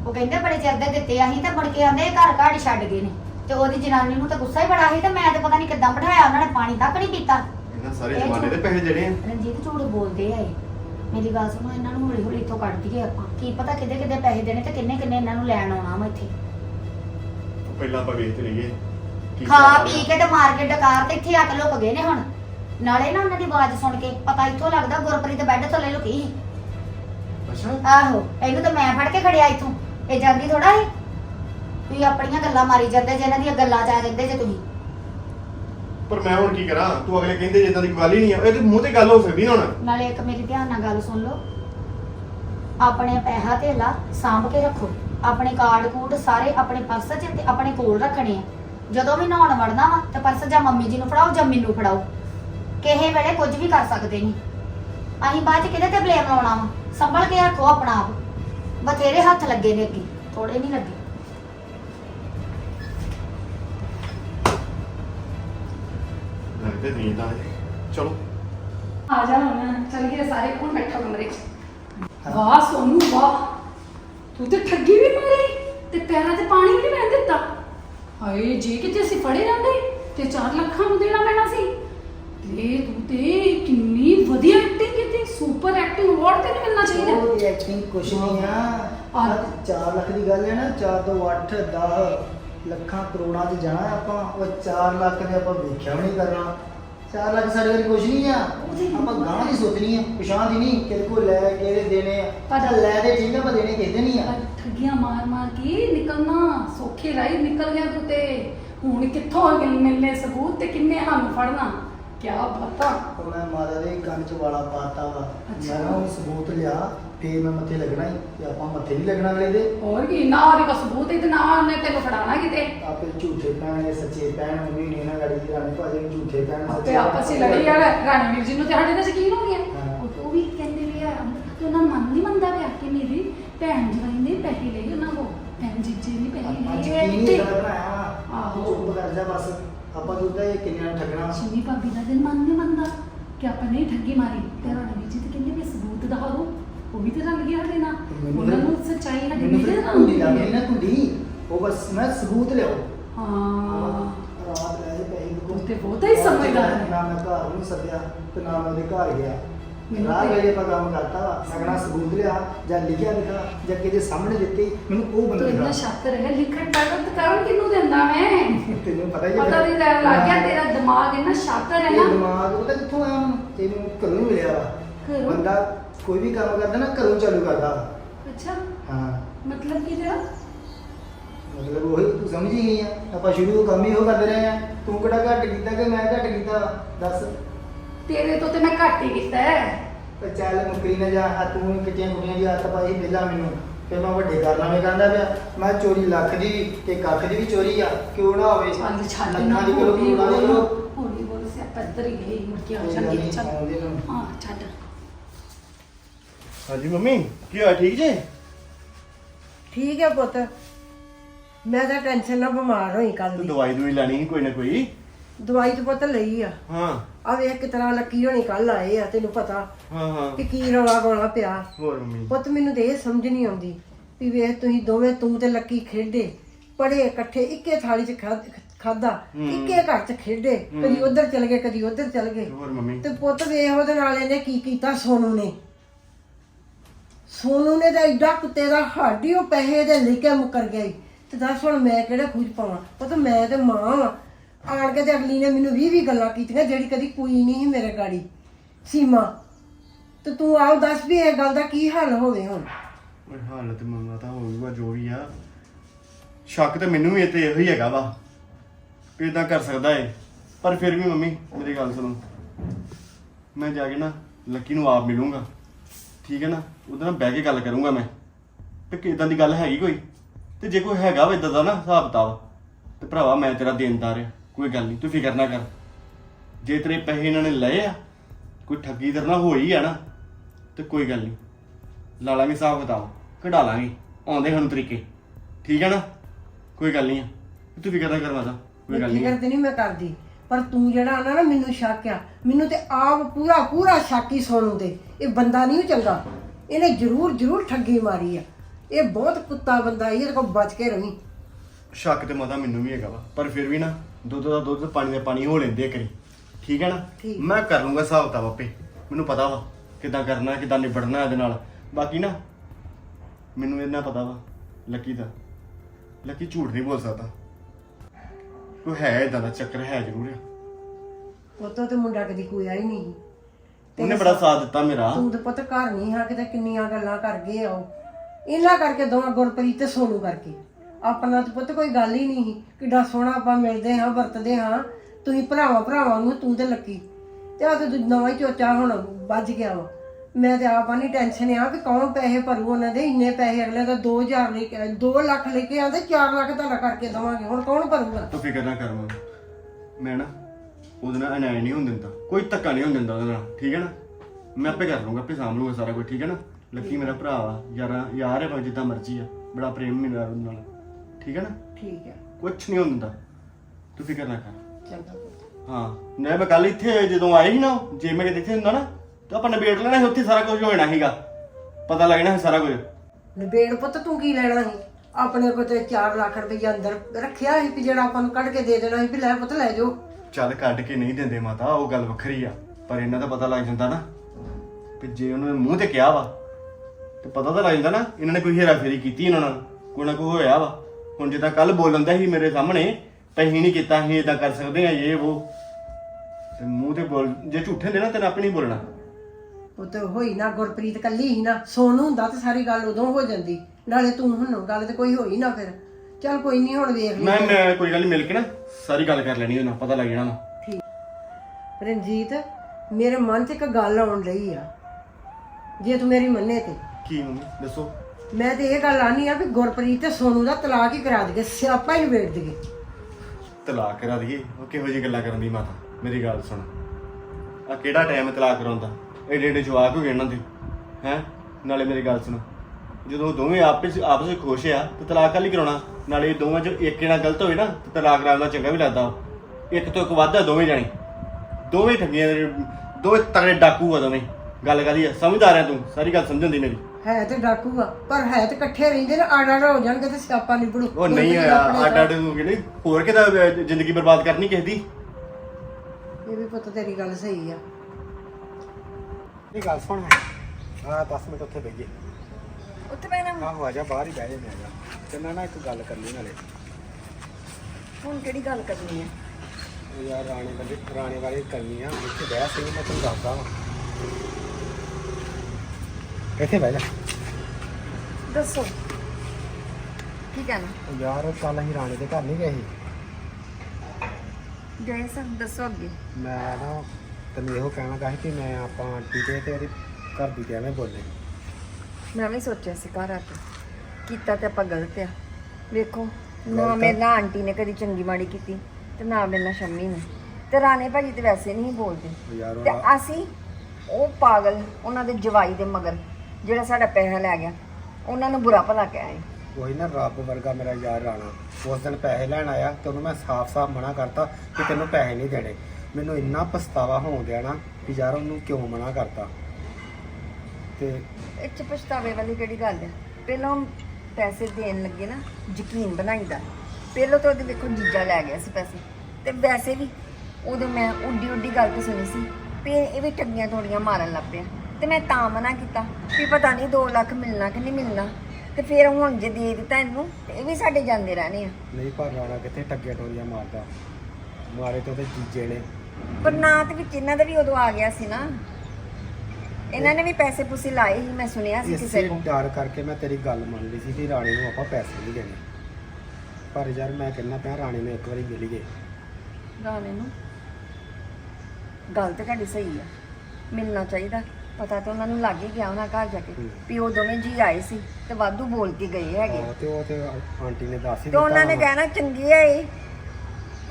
ਉਹ ਕਹਿੰਦੇ ਬੜੇ ਚਿਰ ਦੇ ਦਿੱਤੇ ਅਸੀਂ ਤੇ ਮੁੜ ਕੇ ਆਂਦੇ ਇਹ ਘਰ ਘਾੜ ਛੱਡ ਗਏ ਨੇ। ਤੇ ਉਹਦੀ ਜਨਾਨੀ ਨੂੰ ਤਾਂ ਗੁੱਸਾ ਹੀ ਬੜਾ ਸੀ ਤੇ ਮੈਂ ਤੇ ਪਤਾ ਨਹੀਂ ਕਿੱਦਾਂ ਬਿਠਾਇਆ ਉਹਨਾਂ ਨੇ ਪਾਣੀ ਤੱਕ ਨਹੀਂ ਪੀਤਾ। ਇਹਨਾਂ ਸਾਰੇ ਇਹ ਜ਼ਮਾਨੇ ਦੇ ਪੈਸੇ ਜਿਹੜੇ ਆ। ਰਣਜੀਤ ਝੂਠ ਬੋਲਦੇ ਆ ਇਹ। ਮੇਰੀ ਗੱਲ ਸੁਣੋ ਇਹਨਾਂ ਨੂੰ ਹੌਲੀ ਹੌਲੀ ਇੱਥੋਂ ਕੱਢ ਦਈਏ ਆਪਾਂ। ਕੀ ਪਤਾ ਕਿੱਦੇ ਕਿੱਦੇ ਪੈਸੇ ਦੇਣੇ ਤੇ ਕਿੰਨੇ ਕਿੰਨੇ ਇਹਨਾਂ ਨੂੰ ਲੈਣ ਆਉਣਾ ਵਾ ਇੱਥੇ। ਪਹਿਲਾਂ ਆਪਾਂ ਵੇਚ ਲਈਏ ਖਾ ਪੀ। ਕੇ ਤੇ ਮਾਰ ਕੇ ਡਕਾਰ ਤੇ ਇੱਥੇ ਆ ਕੇ ਲੁਕ ਗਏ ਨੇ ਹੁਣ। ਨਾਲੇ ਨਾ ਉਹਨਾਂ ਦੀ ਆਵਾਜ਼ ਸੁਣ ਕੇ ਪਤਾ ਇੱਥੋਂ ਲੱਗਦਾ ਗੁਰਪ੍ਰੀਤ ਬੈੱਡ ਥੱਲੇ ਲੁਕੀ ਸੀ। ਅੱਛਾ। ਆਹੋ ਇਹਨੂੰ ਤਾਂ ਮੈਂ ਫੜ ਕੇ ਖੜਿਆ ਇੱਥੋਂ। ਇਹ ਜਾਂਦੀ ਥੋੜਾ ਸੀ? ਤੁਸੀਂ ਆਪਣੀਆਂ ਗੱਲਾਂ ਮਾਰੀ ਜਾਂਦੇ ਜੇ ਇਹਨਾਂ ਦੀਆਂ ਗੱਲਾਂ ਚ ਆ ਜਾਂਦੇ ਜੇ ਤੁਸੀਂ। ਪਰ ਮੈਂ ਹੁਣ ਕੀ ਕਰਾਂ? ਤੂੰ ਅਗਲੇ ਕਹਿੰਦੇ ਜਿੱਦਾਂ ਦੀ ਕੋਈ ਗੱਲ ਹੀ ਨਹੀਂ ਆ ਇਹ ਤੇ ਮੂੰਹ ਤੇ ਗੱਲ ਹੋ ਸਕਦੀ ਹੁਣ। ਨਾਲੇ ਇੱਕ ਮੇਰੀ ਧਿਆਨ ਨਾਲ ਗੱਲ ਸੁਣ ਲਓ। ਆਪਣੇ ਪੈਸਾ ਧੇਲਾ ਸਾਂਭ ਕੇ ਰੱਖੋ। ਆਪਣੇ ਕਾਰਡ ਕੂਡ ਸਾਰੇ ਆਪਣੇ ਪਰਸ 'ਚ ਤੇ ਆਪਣੇ ਕੋਲ ਰੱਖਣੇ ਆ। ਜਦੋਂ ਵੀ ਨਹਾਉਣ ਵੜਨਾ ਵਾ ਤੇ ਪਰਸ ਜਾਂ ਮੰਮੀ ਜੀ ਨੂੰ ਫੜਾਓ ਜਾਂ ਮੈਨੂੰ ਫੜਾਓ। ਕਿਸੇ ਵੇਲੇ ਕੁਝ ਵੀ ਕਰ ਸਕਦੇ ਨਹੀਂ। ਅਸੀਂ ਬਾਅਦ 'ਚ ਕਿਹਦੇ ਤੇ ਬਲੇਮ ਲਾਉਣਾ ਵਾ? ਸੰਭਲ ਕੇ ਰੱਖੋ ਆਪਣਾ ਆਪ। ਬਥੇਰੇ ਹੱਥ ਲੱਗੇ ਨੇ ਅੱਗੇ ਥੋੜੇ ਨਹੀਂ ਲੱਗੇ। ਲੱਗਦੇ ਨਹੀਂ ਤਾਂ ਚਲੋ। ਆ ਜਾ ਹੁਣ ਚੱਲ ਗਏ ਸਾਰੇ ਕੋਲ ਬੈਠੋ ਕਮਰੇ 'ਚ। ਵਾਹ ਸੋਨੂ ਵਾਹ। ਤੂੰ ਤੇ ਠੱਗੀ ਵੀ ਮਾਰੀ ਤੇ ਪੈਰਾਂ 'ਤੇ ਪਾਣੀ ਵੀ ਨਹੀਂ ਪੈਣ ਦਿੱਤਾ। ਹਾਏ ਜੇ ਕਿਤੇ ਅਸੀਂ ਫੜੇ ਜਾਂਦੇ ਤੇ 4 ਲੱਖਾਂ ਨੂੰ ਦੇਣਾ ਪੈਣਾ ਸੀ। ਤੇ ਤੂੰ ਤੇ ਕਿੰਨੀ ਵਧੀਆ ਐਕਟਿੰਗ ਕੀਤੀ ਸੁਪਰ ਐਕਟਿੰਗ ਅਵਾਰਡ ਤੇ ਨਹੀਂ ਮਿਲਣਾ ਚਾਹੀਦਾ। ਉਹਦੀ ਐਕਟਿੰਗ ਕੁਛ ਨਹੀਂ ਆ। ਆ। 4 ਲੱਖ ਦੀ ਗੱਲ ਹੈ ਨਾ 4 ਤੋਂ 8 10 ਲੱਖਾਂ ਕਰੋੜਾਂ 'ਚ ਜਾਣਾ ਆਪਾਂ। ਉਹ 4 ਲੱਖ ਦੇ ਆਪਾਂ ਵੇਖਿਆ ਵੀ ਨਹੀਂ ਕਰਨਾ। 4 ਲੱਖ ਸਾਡੇ ਕੋਲ ਕੁਛ ਨਹੀਂ ਆ। ਆਪਾਂ ਗਾਂ ਦੀ ਸੋਚਣੀ ਆ ਪਿਛਾਂ ਦੀ ਨਹੀਂ ਕਿਹਦੇ ਕੋਲ ਲੈ ਕਿਹਦੇ ਦੇਣੇ ਆ? ਪਰ- ਲੈ ਦੇ ਠੀਕ ਆ ਪਰ ਦੇਣੇ ਕਿਸੇ ਦੇ ਨਹੀਂ ਆ। ਠੱਗੀਆਂ ਮਾਰ ਮਾਰ ਕੇ ਨਿਕਲਣਾ। ਸੌਖੇ ਰਾਈ ਨਿਕਲ ਗਿਆ ਤੂੰ ਤੇ। ਹੁਣ ਕਿੱਥੋਂ ਮਿਲ ਮਿਲਨੇ ਸਬੂਤ ਤੇ ਕਿੰਨੇ ਸਾਨੂੰ ਫੜਨਾ? ਕੀ ਪਤਾ ਉਹ ਮੈਂ ਮਾਤਾ ਦੇ ਕੰਨ 'ਚ ਵਾਲਾ ਪਾਤਾ ਵਾ। ਅੱਛਾ। ਮੈਂ ਨਾ ਉਹ ਸਬੂਤ ਲਿਆ ਫੇਰ ਮੈਂ ਮੱਥੇ ਲੱਗਣਾ ਹੀ ਤੇ ਆਪਾਂ ਮੱਥੇ ਨਹੀਂ ਲੱਗਣਾ ਅਗਲੇ ਦੇ। ਹੋਰ ਕੀ ਨਾ ਉਹਦੇ ਕੋਲ ਸਬੂਤ ਹੈ ਤੇ ਨਾ ਉਹਨੇ ਤੈਨੂੰ ਫੜਾਣਾ ਕਿਤੇ। ਆਪੇ ਝੂਠੇ ਪੈਣ ਸੱਚੇ ਪੈਣ ਮੰਮੀ ਨੇ ਨਾ ਗਾੜੀ ਦੀ ਰਾਣੀ ਭਾਜੀ ਨੂੰ ਝੂਠੇ ਪੈਣ ਤੇ ਆਪਸ ਵਿੱਚ ਲੜੀ ਯਾਰ ਰਾਣਵੀਰ ਜੀ ਨੂੰ ਤੇ ਸਾਡੇ ਤੇ ਯਕੀਨ ਹੋ ਗਿਆ। ਹਾਂ। ਉਹ ਉਹ ਵੀ ਕਹਿੰਦੇ ਵੀ ਆ ਕਿ ਉਹਨਾਂ ਨੂੰ ਮਨ ਨਹੀਂ ਮੰਨਦਾ ਪਿਆ ਕਿ ਮੇਰੀ ਭੈਣ ਜਵਾਈ ਨੇ ਪੈਸੇ ਲਏ ਉਹਨਾਂ ਕੋਲ ਜੀਜੇ ਨੇ ਆਪਾਂ ਪੈਸੇ ਯਕੀਨ ਲਏ ਹੀ ਤੇ ਕਰ ਬਣਾਇਆ? ਵਾ ਆਹੋ। ਚੁੱਪ ਕਰ ਜਾ ਬਸ। ਆਪਾਂ ਤੂੰ ਤਾਂ ਇਹ ਕਿੰਨਾ ਠੱਗਣਾ। ਸ਼ਮੀ ਭਾਬੀ ਦਾ ਦਿਲ ਮਨ ਨਹੀਂ ਮੰਨਦਾ ਕਿ ਆਪਾਂ ਨੇ ਠੱਗੀ ਮਾਰੀ। ਤੇ ਰਾਣਵੀਰ ਜੀ ਤੇ ਕਹਿੰਦੇ ਵੀ ਸਬੂਤ ਦਿਖਾ ਦਿਓ ਉਹ ਵੀ ਤੇ ਰਲ ਗਿਆ ਸਾਡੇ ਨਾਲ। ਮੈਨੂੰ ਉਹਨਾਂ ਨੂੰ ਸੱਚਾਈ ਸਾਡੇ ਮੈਨੂੰ ਵੀ ਤੇ ਫਿਰ ਨਾਲ ਕੁੰਡੀ ਲੱਗ ਗਈ ਨਾ ਕੁੰਡੀ। ਉਹ ਬਸ ਮੈਂ ਸਬੂਤ ਲਿਆਓ ਹਾਂ। ਰਾਤ ਲੈ ਪੈਸੇ। ਤੂੰ ਤੇ ਬਹੁਤਾ ਹੀ ਸਮਝਦਾਰ ਹੈ। ਨਾ ਮੈਂ ਘਰ ਨੂੰ ਸੱਦਿਆ ਤੇ ਨਾ ਮੈਂ ਉਹਦੇ ਘਰ ਗਿਆ। ਰਾਹ ਤੇ- ਵੇਲੇ ਆਪਾਂ ਕੰਮ ਕਰਤਾ ਵਾ ਕਹਣਾ ਸਬੂਤ ਲਿਆ ਜਾਂ ਲਿਖਿਆ ਦਿਖਾ ਜਾਂ ਕਿਹਦੇ ਸਾਹਮਣੇ ਦਿੱਤੀ ਮੈਨੂੰ ਉਹ ਤੂੰ ਬੰਦਾ ਇੰਨਾ ਦਿਖਾ ਸ਼ਾਤਰ ਹੈ ਲਿਖਣ ਪੜ੍ਹਨ ਕਰਨ ਕਿਹਨੂੰ ਦਿੰਦਾ ਮੈਂ? ਤੈਨੂੰ ਪਤਾ ਹੀ ਹੈ ਪਤਾ। ਨਹੀਂ ਤੇਰਾ ਲੱਗ ਗਿਆ ਤੇਰਾ ਦਿਮਾਗ ਇੰਨਾ ਸ਼ਾਤਰ ਹੈ ਨਾ। ਦਿਮਾਗ ਉਹਦਾ ਕਿੱਥੋਂ ਆਇਆ ਹੁਣ ਤੈਨੂੰ ਘਰੋਂ ਮਿਲਿਆ ਵਾ? ਬੰਦਾ ਕੋਈ ਵੀ ਕੰਮ ਕਰਦਾ ਨਾ ਘਰੋਂ ਚਾਲੂ ਕਰਦਾ। ਅੱਛਾ। ਹਾਂ। ਮਤਲਬ ਕੀ ਤੇਰਾ? ਮਤਲਬ ਉਹੀ ਤੂੰ ਸਮਝ ਹੀ ਗਈ ਆ। ਆਪਾਂ ਸ਼ੁਰੂ ਤੋਂ ਕੰਮ ਹੀ ਉਹ ਕਰਦੇ ਰਹੇ ਆ। ਤੂੰ ਕਿਹੜਾ ਘੱਟ ਕੀਤਾ ਕਿ ਮੈਂ ਘੱਟ ਕੀਤਾ? ਦੱਸ। ਤੇਰੇ ਤੋਂ ਤੇ ਮੈਂ ਘੱਟ ਹੀ ਕੀਤਾ ਹੈ। ਤੇ ਚੱਲ ਮੁਕਰੀ ਨਾ ਜਾ ਆ ਤੂੰ ਕਿਤਿਆਂ ਕੁੜੀਆਂ ਦੀ ਆਦਤ ਪਾਈ ਪਹਿਲਾਂ ਮੈਨੂੰ। ਤੇ ਮੈਂ ਵੱਡੇ ਕਾਰਨਾਮੇ ਕਰਦਾ ਪਿਆ। ਮੈਂ ਚੋਰੀ ਲੱਖ ਦੀ ਵੀ ਤੇ ਕੱਖ ਦੀ ਵੀ ਚੋਰੀ ਆ ਕਿਉਂ ਨਾ ਹੋਵੇ? ਚੱਲ ਛੱਡ ਨਾ ਲੱਖਾਂ ਦੀ ਕਰੋ ਹੌਲੀ ਕਰੋੜਾਂ ਦੀ ਬੋਲ ਕਰੋ ਹੌਲੀ ਬੋਲ ਸਿਆਪਾ ਇੱਧਰ ਹੀ ਗਈ ਮੁੜ ਕੇ ਆ ਕੋਈ ਗੱਲ ਜਾਂਦੀ ਨਹੀਂ, ਚੱਲ ਆਉਂਦੇ ਨੂੰ। ਹਾਂ ਛੱਡ। ਹਾਂਜੀ ਮੰਮੀ ਕੀ ਹੋਇਆ ਠੀਕ ਜੇ? ਠੀਕ ਹੈ ਪੁੱਤ। ਮੈਂ ਤਾਂ ਟੈਨਸ਼ਨ ਨਾਲ ਬਿਮਾਰ ਹੋਈ ਕੱਲ ਤੂੰ ਦੀ। ਦਵਾਈ ਦੂਈ ਲੈਣੀ ਸੀ ਕੋਈ ਨਾ ਕੋਈ? ਦਵਾਈ ਤਾਂ ਪੁੱਤ ਲਈ ਆ। ਹਾਂ। ਆ ਵੇਖ ਕਿਤਨਾ ਲੱਕੀ ਹੋਣੀ ਕੱਲ ਆਏ ਆ ਤੈਨੂੰ ਪਤਾ ਹਾਂ ਹਾਂ। ਕਿ ਕੀ ਰੌਲਾ ਗੋਲਾ ਪਿਆ। ਹੋਰ ਮੰਮੀ। ਪੁੱਤ ਮੈਨੂੰ ਤੇ ਇਹ ਸਮਝ ਨਹੀਂ ਆਉਂਦੀ ਵੀ ਵੇਖ ਤੁਸੀਂ ਦੋਵੇਂ ਤੂੰ ਤੇ ਲੱਕੀ ਖੇਡੇ ਪੜੇ ਇਕੱਠੇ ਇੱਕੇ ਥਾਲੀ 'ਚ ਖਾਦਾ। ਇੱਕੇ ਘਰ 'ਚ ਖੇਡੇ ਕਦੀ ਉਧਰ ਚਲ ਗਏ ਕਦੀ ਉਧਰ ਚਲ ਗਏ। ਹੋਰ ਮੰਮੀ। ਤੇ ਪੁੱਤ ਵੇਖ ਉਹਦੇ ਨਾਲ ਇਹਨੇ ਕੀ ਕੀਤਾ ਸੋਨੂ ਨੇ। ਸੋਨੂ ਨੇ ਤਾਂ ਐਡਾ ਕੁੱਤੇ ਦਾ ਹੱਡ ਉਹ ਪੈਸੇ ਦੇ ਲੈ ਕੇ ਮੁੱਕਰ ਗਿਆ ਈ। ਤੇ ਦੱਸ ਹੁਣ ਮੈਂ ਕਿਹੜੇ ਖੂਜ ਪਾਵਾਂ? ਪੁੱਤ ਮੈਂ ਤੇ ਮਾਂ ਵਾਂ। ਆਣ ਕੇ ਤੇ ਅਗਲੀ ਨੇ ਮੈਨੂੰ 20 20 ਗੱਲਾਂ ਕੀਤੀਆਂ, ਜਿਹੜੀ ਕਦੀ ਕੋਈ ਨਹੀਂ ਸੀ ਮੇਰੇ ਗਾੜੀ। ਸੀਮਾ, ਤੇ ਤੂੰ ਆਓ ਦੱਸ ਵੀ ਇਹ ਗੱਲ ਦਾ ਕੀ ਹੱਲ ਹੋਵੇ ਹੁਣ? ਓਏ ਹਾਲਤ ਮੰਗਾ ਤਾਂ ਹੋਊਗਾ, ਜੋ ਵੀ ਆ। ਸ਼ੱਕ ਤੇ ਮੈਨੂੰ ਵੀ ਇਹ ਤੇ ਇਹੋ ਹੀ ਹੈਗਾ ਵਾ, ਵੀ ਇਦਾਂ ਕਰ ਸਕਦਾ ਏ ਪਰ ਫਿਰ ਵੀ ਮੰਮੀ, ਮੇਰੀ ਗੱਲ ਸੁਣੋ। ਮੈਂ ਜਾ ਕੇ ਨਾ ਲੱਕੀ ਨੂੰ ਆਪ ਮਿਲੂੰਗਾ। ਠੀਕ ਹੈ ਨਾ? ਉਹਦੇ ਨਾਲ ਬਹਿ ਕੇ ਗੱਲ ਕਰੂੰਗਾ ਮੈਂ। ਤੇ ਕਿਦਾਂ ਦੀ ਗੱਲ ਹੈਗੀ ਕੋਈ? ਤੇ ਜੇ ਕੋਈ ਹੈਗਾ ਵਾ ਇਦਾਂ ਦਾ ਨਾ ਹਿਸਾਬ ਕਿਤਾਬ ਤੇ ਭਰਾਵਾ, ਮੈਂ ਤੇਰਾ ਦੇਣਦਾਰ ਆ। ਕੋਈ ਗੱਲ ਨਹੀਂ ਤੂੰ ਫਿਕਰ ਨਾ ਕਰ। ਜੇ ਤੇਰੇ ਪੈਸੇ ਇਹਨਾਂ ਨੇ ਲਏ ਆ ਕੋਈ ਠੱਗੀ ਤੇਰੇ ਨਾਲ ਹੋਈ ਆ ਨਾ ਤੇ ਕੋਈ ਗੱਲ ਨਹੀਂ। ਲਾ ਲਾਂਗੇ ਹਿਸਾਬ ਕਿਤਾਬ ਕਢਾ ਲਾਂਗੇ ਆਉਂਦੇ ਹਨ ਤਰੀਕੇ। ਠੀਕ ਹੈ ਨਾ? ਕੋਈ ਗੱਲ ਨਹੀਂ ਆ। ਤੂੰ ਫਿਕਰ ਨਾ ਕਰ ਮਾਤਾ ਕੋਈ ਗੱਲ ਨਹੀਂ ਫਿਕਰ ਤੇ ਨਹੀਂ ਮੈਂ ਕਰਦੀ ਪਰ ਤੂੰ ਜਿਹੜਾ ਆਣਾ ਨਾ ਮੈਨੂੰ ਸ਼ੱਕ ਆ ਮੈਨੂੰ ਤੇ ਆਪ ਪੂਰਾ ਪੂਰਾ ਸ਼ੱਕ ਹੀ ਸੋਨੂੰ ਤੇ। ਇਹ ਬੰਦਾ ਨਹੀਂ ਚੰਗਾ। ਇਹਨੇ ਜ਼ਰੂਰ ਜ਼ਰੂਰ ਠੱਗੀ ਮਾਰੀ ਆ। ਇਹ ਬਹੁਤ ਕੁੱਤਾ ਬੰਦਾ ਇਹਦੇ ਕੋਲ ਬਚ ਕੇ ਰਵੀਂ ਸ਼ੱਕ ਤੇ ਮਾਤਾ ਮੈਨੂੰ ਵੀ ਹੈਗਾ ਵਾ ਪਰ ਫਿਰ ਵੀ ਨਾ ਦੁੱਧ ਦਾ ਦੁੱਧ ਪਾਣੀ ਦਾ ਪਾਣੀ ਹੋ ਲੈਂਦੇ ਆ ਕਰੀ ਠੀਕ ਹੈ ਨਾ? ਠੀਕ। ਮੈਂ ਕਰ ਲੂੰਗਾ ਹਿਸਾਬ ਕਿਤਾਬ ਆਪੇ। ਮੈਨੂੰ ਪਤਾ ਵਾ ਕਿੱਦਾਂ ਕਰਨਾ ਕਿੱਦਾਂ ਨਿਬੜਨਾ ਇਹਦੇ ਨਾਲ। ਬਾਕੀ ਨਾ ਮੈਨੂੰ ਇਹਨਾਂ ਪਤਾ ਵਾ ਲੱਕੀ ਦਾ। ਲੱਕੀ ਝੂਠ ਨਹੀਂ ਬੋਲ ਸਕਦਾ। ਕੋਈ ਹੈ ਇਦਾਂ ਦਾ ਚੱਕਰ ਹੈ ਜ਼ਰੂਰ ਆ। ਉਤੋਂ ਤੇ ਮੁੰਡਾ ਕਦੀ ਕੋਈ ਆਈ ਨਹੀਂ ਉਹਨੇ ਬੜਾ ਸਾਥ ਦਿੱਤਾ ਮੇਰਾ। ਤੂੰ ਤੇ ਪੁੱਤ ਘਰ ਨਹੀਂ ਹਾਂ ਕਿਤੇ ਕਿੰਨੀਆਂ ਗੱਲਾਂ ਕਰ ਗਏ ਆ ਉਹ। ਇਹਨਾਂ ਕਰਕੇ ਦੋਵਾਂ ਗੁਰਪ੍ਰੀਤ ਤੇ ਸੋਨੂ ਕਰਕੇ। ਆਪਣਾ ਤੇ ਪੁੱਤ ਕੋਈ ਗੱਲ ਹੀ ਨਹੀਂ ਸੀ ਕਿੱਡਾ ਸੋਹਣਾ ਆਪਾਂ ਮਿਲਦੇ ਹਾਂ, ਵਰਤਦੇ ਹਾਂ। ਤੁਸੀਂ ਭਰਾਵਾਂ ਭਰਾਵਾਂ ਨੂੰ ਤੂੰ ਤੇ ਲੱਕੀ। ਤੇ ਆ ਤੇ ਦੂ- ਨਵਾਂ ਹੀ ਚੋਚਾ ਹੁਣ ਵੱਜ ਗਿਆ ਵਾ। ਮੈਂ ਤੇ ਆਪਾਂ ਨਹੀਂ ਟੈਨਸ਼ਨ ਆ ਕਿ ਕੌਣ ਪੈਸੇ ਭਰੂ ਉਹਨਾਂ ਦੇ, ਇੰਨੇ ਪੈਸੇ ਅਗਲੇ ਦਾ 2000 ਲੈ ਕੇ 2 ਲੱਖ ਲੈ ਕੇ ਆਉਂਦੇ 4 ਲੱਖ ਤੁਹਾਡਾ ਕਰਕੇ ਦਵਾਂਗੇ। ਹੁਣ ਕੌਣ ਭਰੂਗਾ? ਤੂੰ ਫਿਕਰ ਨਾ ਕਰ ਮਾਂ ਮੈਂ ਨਾ ਉਹਦੇ ਨਾਲ ਅਨਿਆਏ ਨਹੀਂ ਹੋਣ ਦਿੰਦਾ। ਕੋਈ ਧੱਕਾ ਨਹੀਂ ਹੋਣ ਦਿੰਦਾ ਉਹਦੇ ਨਾਲ, ਠੀਕ ਹੈ ਨਾ? ਮੈਂ ਆਪੇ ਕਰ ਲੂੰਗਾ ਆਪੇ ਸਾਂਭ ਲੂੰਗਾ ਸਾਰਾ ਕੁਝ, ਠੀਕ ਹੈ ਨਾ? ਲੱਕੀ ਮੇਰਾ ਭਰਾ ਵਾ। ਯਾਰਾ ਯਾਰ ਹੈ ਭਾਵੇਂ ਜਿੱਦਾਂ ਮਰਜ਼ੀ ਆ। ਬੜਾ ਪ੍ਰੇਮ ਮੇਰਾ ਉਹਦੇ ਨਾਲ। ਠੀਕ ਹੈ ਨਾ? ਠੀਕ ਹੈ। ਕੁਛ ਨਹੀਂ ਹੋਣ ਦਿੰਦਾ ਤੂੰ ਫਿਕਰ ਨਾ ਕਰ। ਚੰਗਾ। ਪੁੱਤ। ਹਾਂ ਮੈਂ ਕੱਲ ਇੱਥੇ ਜਦੋਂ ਆਏ ਸੀ ਨਾ ਜੇ ਮੈਂ ਕਿਤੇ ਇੱਥੇ ਹੁੰਦਾ ਨਾ ਤਾਂ ਆਪਾਂ ਨਿਬੇੜ ਲੈਣਾ ਸੀ ਉੱਥੇ ਸਾਰਾ ਕੁਝ ਹੋ ਜਾਣਾ ਸੀਗਾ। ਪਤਾ ਲੱਗਣਾ ਸੀ ਸਾਰਾ ਕੁਝ। ਨਿਬੇੜ ਪੁੱਤ ਤੂੰ ਕੀ ਲੈਣਾ ਸੀ? ਆਪਣੇ ਕੋਲ ਤੇ 4 ਲੱਖ ਰੁਪਈਆ ਅੰਦਰ ਰੱਖਿਆ ਸੀ ਵੀ ਜਿਹੜਾ ਆਪਾਂ ਨੂੰ ਕੱਢ ਕੇ ਦੇ ਦੇਣਾ ਸੀ ਵੀ ਲੈ ਪੁੱਤ ਲੈ ਜਾਓ। ਚੱਲ ਕੱਢ ਕੇ ਨਹੀਂ ਦਿੰਦੇ ਮਾਤਾ ਉਹ ਗੱਲ ਵੱਖਰੀ ਆ। ਪਰ ਇਹਨਾਂ ਦਾ ਪਤਾ ਲੱਗ ਜਾਂਦਾ ਨਾ ਕਿ ਜੇ ਉਹਨਾਂ ਨੇ ਮੂੰਹ ਤੇ ਕਿਹਾ ਵਾ ਤੇ ਪਤਾ ਤਾਂ ਲੱਗ ਜਾਂਦਾ ਨਾ ਇਹਨਾਂ ਨੇ ਕੋਈ ਹੇਰਾਫੇਰੀ ਕੀਤੀ ਇਹਨਾਂ ਨਾਲ ਕੋਈ ਨਾ ਕੋਈ ਹੋਇਆ ਵਾ। ਹੁਣ ਜਿੱਦਾਂ ਕੱਲ ਬੋਲਦਾ ਸੀ ਮੇਰੇ ਸਾਹਮਣੇ ਤਾਂ ਅਸੀਂ ਨਹੀਂ ਕੀਤਾ ਅਸੀਂ ਇਦਾਂ ਕਰ ਸਕਦੇ ਆ ਇਹ ਉਹ। ਤੇ ਮੂੰਹ ਤੇ ਬੋਲ ਜੇ ਝੂਠੇ ਹੁੰਦੇ ਨਾ ਤੈਨੂੰ ਆਪੇ ਨਹੀਂ ਬੋਲਣਾ। ਉਹ ਤੇ ਹੋਈ ਨਾ ਗੁਰਪ੍ਰੀਤ ਕੱਲੀ ਹੀ ਨਾ ਸੋਨੂੰ ਹੁੰਦਾ ਤੇ ਸਾਰੀ ਗੱਲ ਉਦੋਂ ਹੋ ਜਾਂਦੀ। ਨਾਲੇ ਤੂੰ ਹੁਣ ਗੱਲ ਤੇ ਕੋਈ ਹੋਈ ਨਾ ਫਿਰ। ਚੱਲ ਕੋਈ ਨਹੀਂ ਹੁਣ ਵੇਖ ਲਈ ਮੈਂ ਮੈਂ ਕੋਈ ਗੱਲ ਨੀ ਮਿਲ ਕੇ ਨਾ ਸਾਰੀ ਗੱਲ ਕਰ ਲੈਣੀ ਉਹਨਾਂ ਪਤਾ ਲੱਗ ਜਾਣਾ ਵਾ। ਠੀਕ। ਰਣਜੀਤ ਮੇਰੇ ਮਨ 'ਚ ਇੱਕ ਗੱਲ ਆਉਣ ਲਈ ਆ। ਜੇ ਤੂੰ ਮੇਰੀ ਮੰਨੇ ਤੇ। ਕੀ ਮੰਮੀ ਦੱਸੋ। ਮੈਂ ਤੇ ਇਹ ਗੱਲ ਆਨੀ ਆ ਵੀ ਗੁਰਪ੍ਰੀਤ ਤੇ ਸੋਨੂੰ ਦਾ ਤਲਾਕ ਹੀ ਕਰਾ ਦਈਏ, ਸਿਆਪਾ ਹੀ ਵੇੜ ਦਈਏ। ਤਲਾਕ ਕਰਾ ਦਈਏ? ਉਹ ਕਿਹੋ ਜਿਹੀ ਗੱਲਾਂ ਕਰਨ ਦੀ ਮਾਤਾ? ਮੇਰੀ ਗੱਲ ਸੁਣ। ਆ ਕਿਹੜਾ ਟਾਈਮ ਤਲਾਕ ਕਰਾਉਂਦਾ? ਏਡੇ ਏਡੇ ਜਵਾਕ ਹੋ ਗਏ ਇਹਨਾਂ ਦੇ। ਹੈ? ਨਾਲੇ ਮੇਰੀ ਗੱਲ ਸੁਣ। ਜਦੋਂ ਦੋਵੇਂ ਆਪਸ ਆਪਸ ਵਿੱਚ ਖੁਸ਼ ਆ, ਤੇ ਤਲਾਕ ਕਾਲੀ ਕਰਾਉਣਾ? ਨਾਲੇ ਦੋਵਾਂ ਚ ਇੱਕ ਜਣਾ ਗਲਤ ਹੋਵੇ ਨਾ, ਤੇ ਤਲਾਕ ਕਰਾਉਣਾ ਚੰਗਾ ਵੀ ਲੱਗਦਾ ਵਾ। ਇੱਕ ਤੋਂ ਇੱਕ ਵੱਧ ਦੋਵੇਂ ਜਾਣੇ। ਦੋਵੇਂ ਠੱਗੀਆਂ ਦੇ ਦੋਵੇਂ ਤਗੜੇ ਡਾਕੂ ਆ ਦੋਵੇਂ। ਗੱਲ ਕਰੀ ਆ? ਸਮਝਦਾਰ ਆ ਤੂੰ। ਸਾਰੀ ਗੱਲ ਸਮਝਣ ਦੀ ਮੇਰੀ। ਹੈ ਤੇ ਡਾਕੂ ਆ ਪਰ ਹੈ ਤੇ ਇਕੱਠੇ ਰਹਿੰਦੇ ਨੇ ਆੜ ਆੜ ਹੋ ਜਾਣਗੇ ਤੇ ਸਿਆਪਾ ਨਿਬੜੂ ਉਹ ਨਹੀਂ ਹੋਇਆ ਅੱਡ ਅੱਡ ਹੋ ਗਏ ਨੇ ਹੋਰ ਕਿਦਾ ਜ਼ਿੰਦਗੀ ਬਰਬਾਦ ਕਰਨੀ ਕਿਸੇ ਦੀ? ਇਹ ਵੀ ਪੁੱਤ ਤੇਰੀ ਗੱਲ ਸਹੀ ਆ। ਇਹ ਗੱਲ ਸੁਣ ਆ 10 ਮਿੰਟ ਉੱਥੇ ਬਈਏ ਉੱਥੇ ਬੈਣਾ ਆਹੋ ਆ ਜਾ ਬਾਹਰ ਹੀ ਬਹਿ ਜਾਂਦੇ ਆ ਜਾ। ਤੇ ਮੈਂ ਨਾ ਇੱਕ ਗੱਲ ਕਰਨੀ ਨਾਲੇ। ਹੁਣ ਕਿਹੜੀ ਗੱਲ ਕਰਨੀ ਹੈ ਉਹ ਯਾਰ ਰਾਣੇ ਵਾਲੀ ਰਾਣੇ ਵਾਲੀ ਕਰਨੀ ਆ। ਇੱਥੇ ਬਹਿ ਸੀ ਮੈਂ ਤੈਨੂੰ ਦੱਸਦਾ ਵਾਂ। ਇੱਥੇ ਬਹਿ ਜਾ। ਦੱਸੋ। ਕੀ ਕਹਿਣਾ? ਉਹ ਯਾਰ ਕੱਲ ਅਸੀਂ ਰਾਣੇ ਦੇ ਘਰ ਨਹੀਂ ਗਏ ਸੀ। ਗਏ ਸਾਂ ਦੱਸੋ ਅੱਗੇ। ਮੈਂ ਨਾ ਤੈਨੂੰ ਇਹੋ ਕਹਿਣਾ ਗਾ ਸੀ ਕਿ ਮੈਂ ਆਪਾਂ ਆਂਟੀ ਤੇ ਤੇ ਉਹਦੀ ਘਰ ਦੀ ਤੇ ਐਵੇਂ ਬੋਲੇ। ਮੈਂ ਵੀ ਸੋਚਿਆ ਸੀ ਘਰ ਆ ਕੇ। ਕੀਤਾ ਤੇ ਆਪਾਂ ਗਲਤ ਆ। ਵੇਖੋ ਨਾ ਗਲਤ ਆ? ਮੇਰੇ ਨਾਲ ਆਂਟੀ ਨੇ ਕਦੀ ਚੰਗੀ ਮਾੜੀ ਕੀਤੀ ਤੇ ਨਾ ਮੇਰੇ ਨਾਲ ਸ਼ੰਮੀ ਨੇ। ਤੇ ਰਾਣੇ ਭਾਜੀ ਤੇ ਵੈਸੇ ਨਹੀਂ ਬੋਲਦੇ। ਉਹ ਯਾਰ ਤੇ ਉਹ ਅਸੀਂ ਉਹ ਪਾਗਲ ਉਹਨਾਂ ਦੇ ਜਵਾਈ ਦੇ ਮਗਰ ਜਿਹੜਾ ਸਾਡਾ ਪੈਸਾ ਲੈ ਗਿਆ ਉਹਨਾਂ ਨੂੰ ਬੁਰਾ ਭਲਾ ਕਹਿ ਆਏ ਉਹੀ ਨਾ ਰੱਬ ਵਰਗਾ ਮੇਰਾ ਯਾਰ ਰਾਣਾ। ਉਸ ਦਿਨ ਪੈਸੇ ਲੈਣ ਆਇਆ ਤੇ ਉਹਨੂੰ ਮੈਂ ਸਾਫ਼-ਸਾਫ਼ ਮਨਾ ਕਰਤਾ ਕਿ ਤੈਨੂੰ ਪੈਸੇ ਨਹੀਂ ਦੇਣੇ। ਮੈਨੂੰ ਇੰਨਾ ਪਛਤਾਵਾ ਹੋਣ ਡਿਆ ਨਾ ਕਿ ਯਾਰ ਉਹਨੂੰ ਕਿਉਂ ਮਨਾ ਕਰਤਾ। ਤੇ ਇਹ ਚ ਪਛਤਾਵੇ ਵਾਲੀ ਕਿਹੜੀ ਗੱਲ ਹੈ ਪਹਿਲਾਂ ਪੈਸੇ ਦੇਣ ਲੱਗੇ ਨਾ ਯਕੀਨ ਬਣਾਈਦਾ। ਪਹਿਲਾਂ ਤਾਂ ਉਹਦੇ ਵੇਖੋ ਜੀਜਾ ਲੈ ਗਿਆ ਸੀ ਪੈਸੇ। ਤੇ ਵੈਸੇ ਵੀ ਉਦੋਂ ਮੈਂ ਉੱਡੀ ਉੱਡੀ ਗੱਲ ਤੇ ਸੁਣੀ ਸੀ। ਵੀ ਇਹ ਵੀ ਠੱਗੀਆਂ ਥੋੜੀਆਂ ਮਾਰਨ ਲੱਗ ਪਿਆ। ਤੇ ਮੈਂ ਤਾਂ ਮਨਾ ਕੀਤਾ ਵੀ ਪਤਾ ਨਹੀਂ 2 ਲੱਖ ਮਿਲਣਾ ਕਿ ਨਹੀਂ ਮਿਲਣਾ। ਤੇ ਫਿਰ ਹੁਣ ਜੇ ਦੇ ਦਿੱਤਾ ਇਹਨੂੰ ਤੇ ਇਹ ਵੀ ਸਾਡੇ ਜਾਂਦੇ ਰਹਿਣੇ ਆ। ਨਹੀਂ ਪਰ ਰਾਣਾ ਕਿੱਥੇ ਠੱਗੀਆਂ ਟੋਰੀਆਂ ਮਾਰਦਾ? ਮਾਰੇ ਤੇ ਉਹਦੇ ਜੀਜੇ ਨੇ। ਪਰ ਨਾ ਤੇ ਵਿੱਚ ਇਹਨਾਂ ਦਾ ਵੀ ਉਦੋਂ ਆ ਗਿਆ ਸੀ ਨਾ। ਇਹਨਾਂ ਨੇ ਵੀ ਪੈਸੇ ਪੂਸੇ ਲਾਏ ਸੀ ਮੈਂ ਸੁਣਿਆ ਸੀ ਕਿਸੇ ਇਸੇ ਕੋਲ ਡਰ ਕਰਕੇ ਮੈਂ ਤੇਰੀ ਗੱਲ ਮੰਨ ਲਈ ਸੀ ਕਿ ਰਾਣੇ ਨੂੰ ਆਪਾਂ ਪੈਸੇ ਨਹੀਂ ਦੇਣੇ। ਪਰ ਯਾਰ ਮੈਂ ਕਹਿੰਦਾ ਪਿਆ ਰਾਣੇ ਨੂੰ ਇੱਕ ਵਾਰੀ ਮਿਲ ਗਏ। ਗਾਣੇ ਨੂੰ। ਗੱਲ ਤੇ ਤੁਹਾਡੀ ਸਹੀ ਆ। ਮਿਲਣਾ ਚਾਹੀਦਾ। ਪਤਾ ਤਾਂ ਉਹਨਾਂ ਨੂੰ ਲੱਗ ਹੀ ਗਿਆ ਉਹਨਾਂ ਘਰ ਜਾ ਕੇ। ਵੀ ਉਹ ਦੋਵੇਂ ਜੀ ਆਏ ਸੀ ਤੇ ਵਾਧੂ ਬੋਲ ਕੇ ਗਏ ਹੈਗੇ। ਹਾਂ, ਤੇ ਉਹ ਤੇ ਆਂਟੀ ਨੇ ਦੱਸ ਹੀ ਤੇ ਉਹਨਾਂ ਨੇ। ਕਹਿਣਾ ਚੰਗੀ ਹੈ ਇਹ।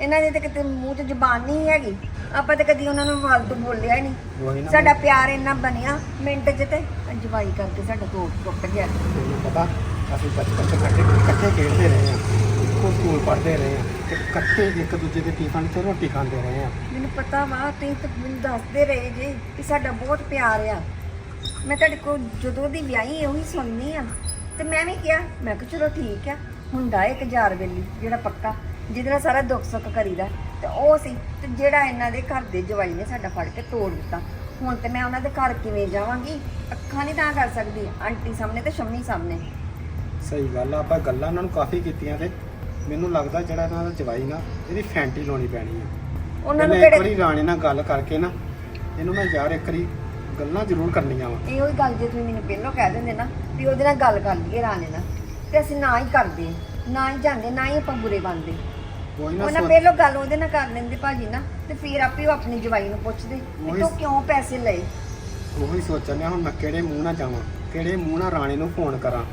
ਇਹਨਾਂ ਦੀ ਤਾਂ ਕਿਤੇ ਮੂੰਹ 'ਚ ਜ਼ਬਾਨ ਨਹੀਂ ਹੈਗੀ। ਆਪਾਂ ਤਾਂ ਕਦੀ ਉਹਨਾਂ ਨੂੰ ਫਾਲਤੂ ਬੋਲਿਆ ਹੀ ਨਹੀਂ। ਉਹੀ ਨਾ। ਸਾਡਾ ਪਿਆਰ ਇੰਨਾ ਬਣਿਆ ਮਿੰਟ 'ਚ ਤੇ ਜਵਾਈ ਕਰਕੇ ਸਾਡਾ ਤੋੜ ਟੁੱਟ ਗਿਆ। ਤੈਨੂੰ ਪਤਾ ਅਸੀਂ ਬਚਪਨ ਤੋਂ ਇਕੱਠੇ ਇਕੱਠੇ ਖੇਡਦੇ ਰਹੇ ਹਾਂ। ਇੱਕੋ ਸਕੂਲ ਪੜ੍ਹਦੇ ਰਹੇ ਹਾਂ ਤੇ ਇਕੱਠੇ ਇੱਕ ਦੂਜੇ ਦੇ ਟਿਫਨ 'ਚ ਰੋਟੀ ਖਾਂਦੇ ਰਹੇ ਹਾਂ ਮੈਨੂੰ ਪਤਾ ਵਾ ਤੁਸੀਂ ਤਾਂ ਮੈਨੂੰ ਦੱਸਦੇ ਰਹੇ ਜੇ ਕਿ ਸਾਡਾ ਬਹੁਤ ਪਿਆਰ ਆ। ਮੈਂ ਤੁਹਾਡੇ ਕੋਲ ਜਦੋਂ ਦੀ ਵਿਆਹੀ ਉਹੀ ਸੁਣਨੀ ਆ। ਤੇ ਮੈਂ ਵੀ ਕਿਹਾ ਮੈਂ ਕਿਹਾ ਚਲੋ ਠੀਕ ਆ ਹੁੰਦਾ ਇੱਕ ਜਾਰ ਵੇਲੀ ਜਿਹੜਾ ਪੱਕਾ ਜਿਹਦੇ ਨਾਲ ਸਾਰਾ ਦੁੱਖ ਸੁੱਖ ਕਰੀਦਾ। ਤੇ ਉਹ ਸੀ ਤੇ ਜਿਹੜਾ ਇਹਨਾਂ ਦੇ ਘਰ ਦੇ ਜਵਾਈ ਨੇ ਸਾਡਾ ਫੜ ਕੇ ਤੋੜ ਦਿੱਤਾ। ਹੁਣ ਤੇ ਮੈਂ ਉਹਨਾਂ ਦੇ ਘਰ ਕਿਵੇਂ ਜਾਵਾਂਗੀ? ਅੱਖਾਂ ਨਹੀਂ ਤਾਂ ਕਰ ਸਕਦੀ ਆਂਟੀ ਸਾਹਮਣੇ ਤੇ ਸ਼ੰਮੀ ਸਾਹਮਣੇ। ਸਹੀ ਗੱਲ ਆ ਆਪਾਂ ਗੱਲਾਂ ਉਹਨਾਂ ਨੂੰ ਕਾਫੀ ਕੀਤੀਆਂ ਤੇ ਮੈਨੂੰ ਲੱਗਦਾ ਜਿਹੜਾ ਇਹਨਾਂ ਦਾ ਜਵਾਈ ਨਾ ਇਹਦੀ ਫੈਂਟੀ ਲਾਉਣੀ ਪੈਣੀ ਆ। ਉਹਨਾਂ ਨੂੰ ਇਹਨੇ ਇੱਕ ਕਿਹੜੇ ਵਾਰੀ ਰਾਣੇ ਨਾਲ ਗੱਲ ਕਰਕੇ ਨਾ ਇਹਨੂੰ ਮੈਂ ਯਾਰ ਇੱਕ ਵਾਰੀ ਗੱਲਾਂ ਜ਼ਰੂਰ ਕਰਨੀਆਂ ਵਾ। ਇਹੋ ਹੀ ਗੱਲ ਜੇ ਤੁਸੀਂ ਮੈਨੂੰ ਪਹਿਲਾਂ ਕਹਿ ਦਿੰਦੇ ਨਾ ਵੀ ਉਹਦੇ ਨਾਲ ਗੱਲ ਕਰ ਲਈਏ ਰਾਣੇ ਨਾਲ ਤੇ ਅਸੀਂ ਨਾ ਹੀ ਕਰਦੇ ਨਾ ਹੀ ਜਾਂਦੇ ਨਾ ਹੀ ਆਪਾਂ ਬੁਰੇ ਬਣਦੇ। ਕੋਈ ਨਾ ਉਹਨਾਂ ਸੋਚ- ਪਹਿਲਾਂ ਗੱਲ ਉਹਦੇ ਨਾਲ ਕਰ ਲੈਂਦੇ ਭਾਜੀ ਨਾ ਤੇ ਫਿਰ ਆਪੇ ਉਹ ਆਪਣੀ ਜਵਾਈ ਨੂੰ ਪੁੱਛਦੇ ਵੀ ਉਹੀ- ਤੂੰ ਕਿਉਂ ਪੈਸੇ ਲਏ? ਉਹੀ ਸੋਚਣ ਡਿਆ ਹੁਣ ਮੈਂ ਕਿਹੜੇ ਮੂੰਹ ਨਾਲ ਜਾਵਾਂ ਕਿਹੜੇ ਮੂੰਹ ਨਾਲ ਰਾਣੇ ਨੂੰ ਫੋਨ ਕਰਾਂ।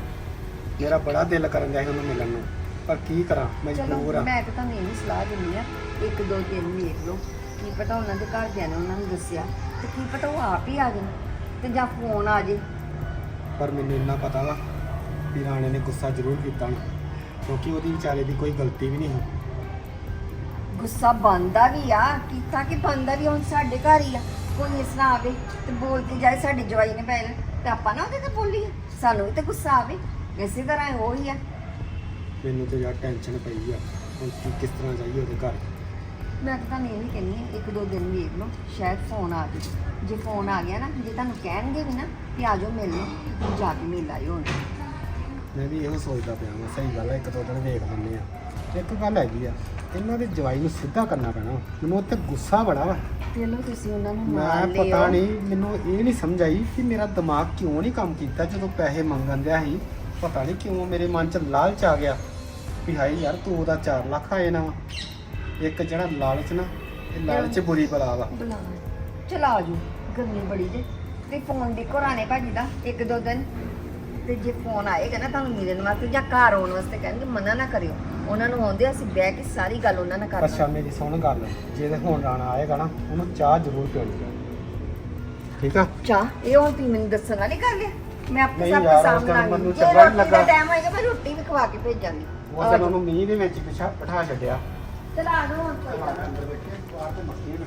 ਮੇਰਾ ਬੜਾ ਦਿਲ ਕਰਨ ਡਿਆ ਸੀ ਉਹਨੂੰ ਮਿਲਣ ਨੂੰ। ਪਰ ਕੀ ਕਰਾਂ? ਮਜਬੂਰ ਆ। ਮੈਂ ਤਾਂ ਤੁਹਾਨੂੰ ਇਹ ਸਲਾਹ ਦਿੰਦੀ ਆ ਇੱਕ ਦੋ ਦਿਨ ਵੇਖ ਲਓ। ਕੀ ਪਤਾ ਉਹਨਾਂ ਦੇ ਘਰਦਿਆਂ ਨੇ ਉਹਨਾਂ ਨੂੰ ਦੱਸਿਆ। ਤੇ ਕੀ ਪਤਾ ਉਹ ਆਪ ਹੀ ਆ ਜਾਣ ਤੇ ਜਾਂ ਫੋਨ ਆ ਜੇ। ਪਰ ਮੈਨੂੰ ਇੰਨਾ ਪਤਾ ਵਾ ਵੀ ਰਾਣੇ ਨੇ ਗੁੱਸਾ ਜ਼ਰੂਰ ਕੀਤਾ ਨਾ ਕਿਉਂਕਿ ਉਹਦੀ ਵਿਚਾਰੇ ਦੀ ਕੋਈ ਗਲਤੀ ਵੀ ਨਹੀਂ ਸੀ। ਗੁੱਸਾ ਬੰਦਾ ਵੀ ਆ ਕੀਤਾ ਕਿ ਬੰਦਾ ਵੀ ਹੁਣ ਸਾਡੇ ਘਰ ਹੀ ਆ। ਕੋਈ ਇਸ ਤਰ੍ਹਾਂ ਆਵੇ ਤੇ ਬੋਲ ਕੇ ਜਾਏ ਸਾਡੀ ਜਵਾਈ ਨੇ ਪਹਿਲਾਂ ਤੇ ਆਪਾਂ ਨਾ ਉਹਦੇ ਤੇ ਬੋਲੀਏ। ਸਾਨੂੰ ਵੀ ਤੇ ਗੁੱਸਾ ਆਵੇ। ਇਸੇ ਤਰ੍ਹਾਂ ਉਹ ਹੀ ਆ। ਮੈਨੂੰ ਤੇ ਯਾਰ ਟੈਨਸ਼ਨ ਪਈ ਆ। ਹੁਣ ਕੀ ਕਿਸ ਤਰ੍ਹਾਂ ਜਾਈਏ ਉਹਦੇ ਘਰ? ਮੈਂ ਤਾਂ ਤੁਹਾਨੂੰ ਇਹ ਵੀ ਕਹਿੰਦੀ ਹਾਂ ਇੱਕ ਦੋ ਦਿਨ ਵੇਖ ਲਓ ਸ਼ਾਇਦ ਫੋਨ ਆ ਜਾਵੇ। ਜੇ ਫੋਨ ਆ ਗਿਆ ਨਾ ਜੇ ਤੁਹਾਨੂੰ ਕਹਿਣਗੇ ਵੀ ਨਾ ਕਿ ਆ ਜਾਓ ਮਿਲ ਲਓ ਤੁਸੀਂ ਜਾ ਕੇ ਮਿਲ ਆਇਓ ਉਹਨੂੰ ਮੈਂ ਵੀ ਇਹੋ ਸੋਚਦਾ ਪਿਆ ਮੈਂ ਸਹੀ ਗੱਲ ਹੈ ਇੱਕ ਦੋ ਦਿਨ ਵੇਖ ਲੈਂਦੇ ਆ। ਇੱਕ ਗੱਲ ਹੈਗੀ ਆ ਇਹਨਾਂ ਦੇ ਜਵਾਈ ਨੂੰ ਸਿੱਧਾ ਕਰਨਾ ਪੈਣਾ। ਮੈਨੂੰ ਉੱਤੇ ਗੁੱਸਾ ਬੜਾ ਵਾ। ਪਹਿਲਾਂ ਤੁਸੀਂ ਉਹਨਾਂ ਨੂੰ ਮੈਂ ਮਾਰ ਲਿਓ। ਪਤਾ ਨਹੀਂ ਮੈਨੂੰ ਇਹ ਨਹੀਂ ਸਮਝ ਆਈ ਕਿ ਮੇਰਾ ਦਿਮਾਗ ਕਿਉਂ ਨਹੀਂ ਕੰਮ ਕੀਤਾ ਜਦੋਂ ਪੈਸੇ ਮੰਗਣ ਦਿਆ ਸੀ। ਪਤਾ ਨਹੀਂ ਕਿਉਂ ਮੇਰੇ ਮਨ 'ਚ ਲਾਲਚ ਆ ਗਿਆ। ਵੀ ਹਾਏ ਯਾਰ ਤੂੰ ਉਹਦਾ 4 ਲੱਖ ਆਏ ਨਾ ਵਾ। ਇੱਕ ਜਿਹੜਾ ਲਾਲਚ ਨਾ ਇਹ ਲਾਲਚ ਬੁਰੀ ਬਲਾ ਵਾ। ਬੁਲਾ ਚਲਾ ਜੂ ਗਰਮੀ ਬੜੀ ਜੇ। ਤੇ ਫੋਨ ਦੇਖੋ ਰਾਣੇ ਭਾਜੀ ਦਾ ਇੱਕ ਦੋ ਦਿਨ। ਤੇ ਜੇ ਫੋਨ ਆਏਗਾ ਨਾ ਤੁਹਾਨੂੰ ਮਿਲਣ ਵਾਸਤੇ ਜਾਂ ਘਰ ਆਉਣ ਵਾਸਤੇ ਕਹਿਣਗੇ ਮਨਾ ਨਾ ਕਰਿਓ। ਉਹਨਾਂ ਨੂੰ ਆਉਂਦੇ ਅਸੀਂ ਬਹਿ ਕੇ ਸਾਰੀ ਗੱਲ ਉਹਨਾਂ ਨਾਲ ਅੱਛਾ ਕਰਨਾ ਮੇਰੀ ਸੁਣ ਗੱਲ। ਜੇ ਤੇ ਹੁਣ ਰਾਣਾ ਆਏਗਾ ਨਾ ਉਹਨੂੰ ਚਾਹ ਜ਼ਰੂਰ ਪਿਉਣੀ ਆ। ਠੀਕ ਆ? ਚਾਹ? ਇਹ ਹੁਣ ਤੁਸੀਂ ਮੈਨੂੰ ਦੱਸਣ ਵਾਲੀ ਗੱਲ ਹੈ ਮੈਂ ਆਪੇ ਨਹੀਂ ਸਭ ਸਾਹਮਣੇ ਜੇ ਰੋਟੀ ਦਾ ਲੱਗਾ। ਟਾਈਮ ਹੋਏਗਾ ਮੈਂ ਰੋਟੀ ਵੀ ਖਵਾ ਕੇ ਭੇਜਾਂਗੀ। ਉਹ ਦਿਨ ਉਹਨੂੰ ਮੀਂਹ ਦੇ ਵਿੱਚ ਪਿਛਾ ਬਿਠਾ ਛੱਡਿਆ ਚਲ ਆ ਜਾਓ ਹੁਣ ਕੋਈ ਗੱਲ ਨੀ। ਅੰਦਰ ਬੈਠੇ ਬਾਹਰ ਤੇ ਮੱਖੀਆਂ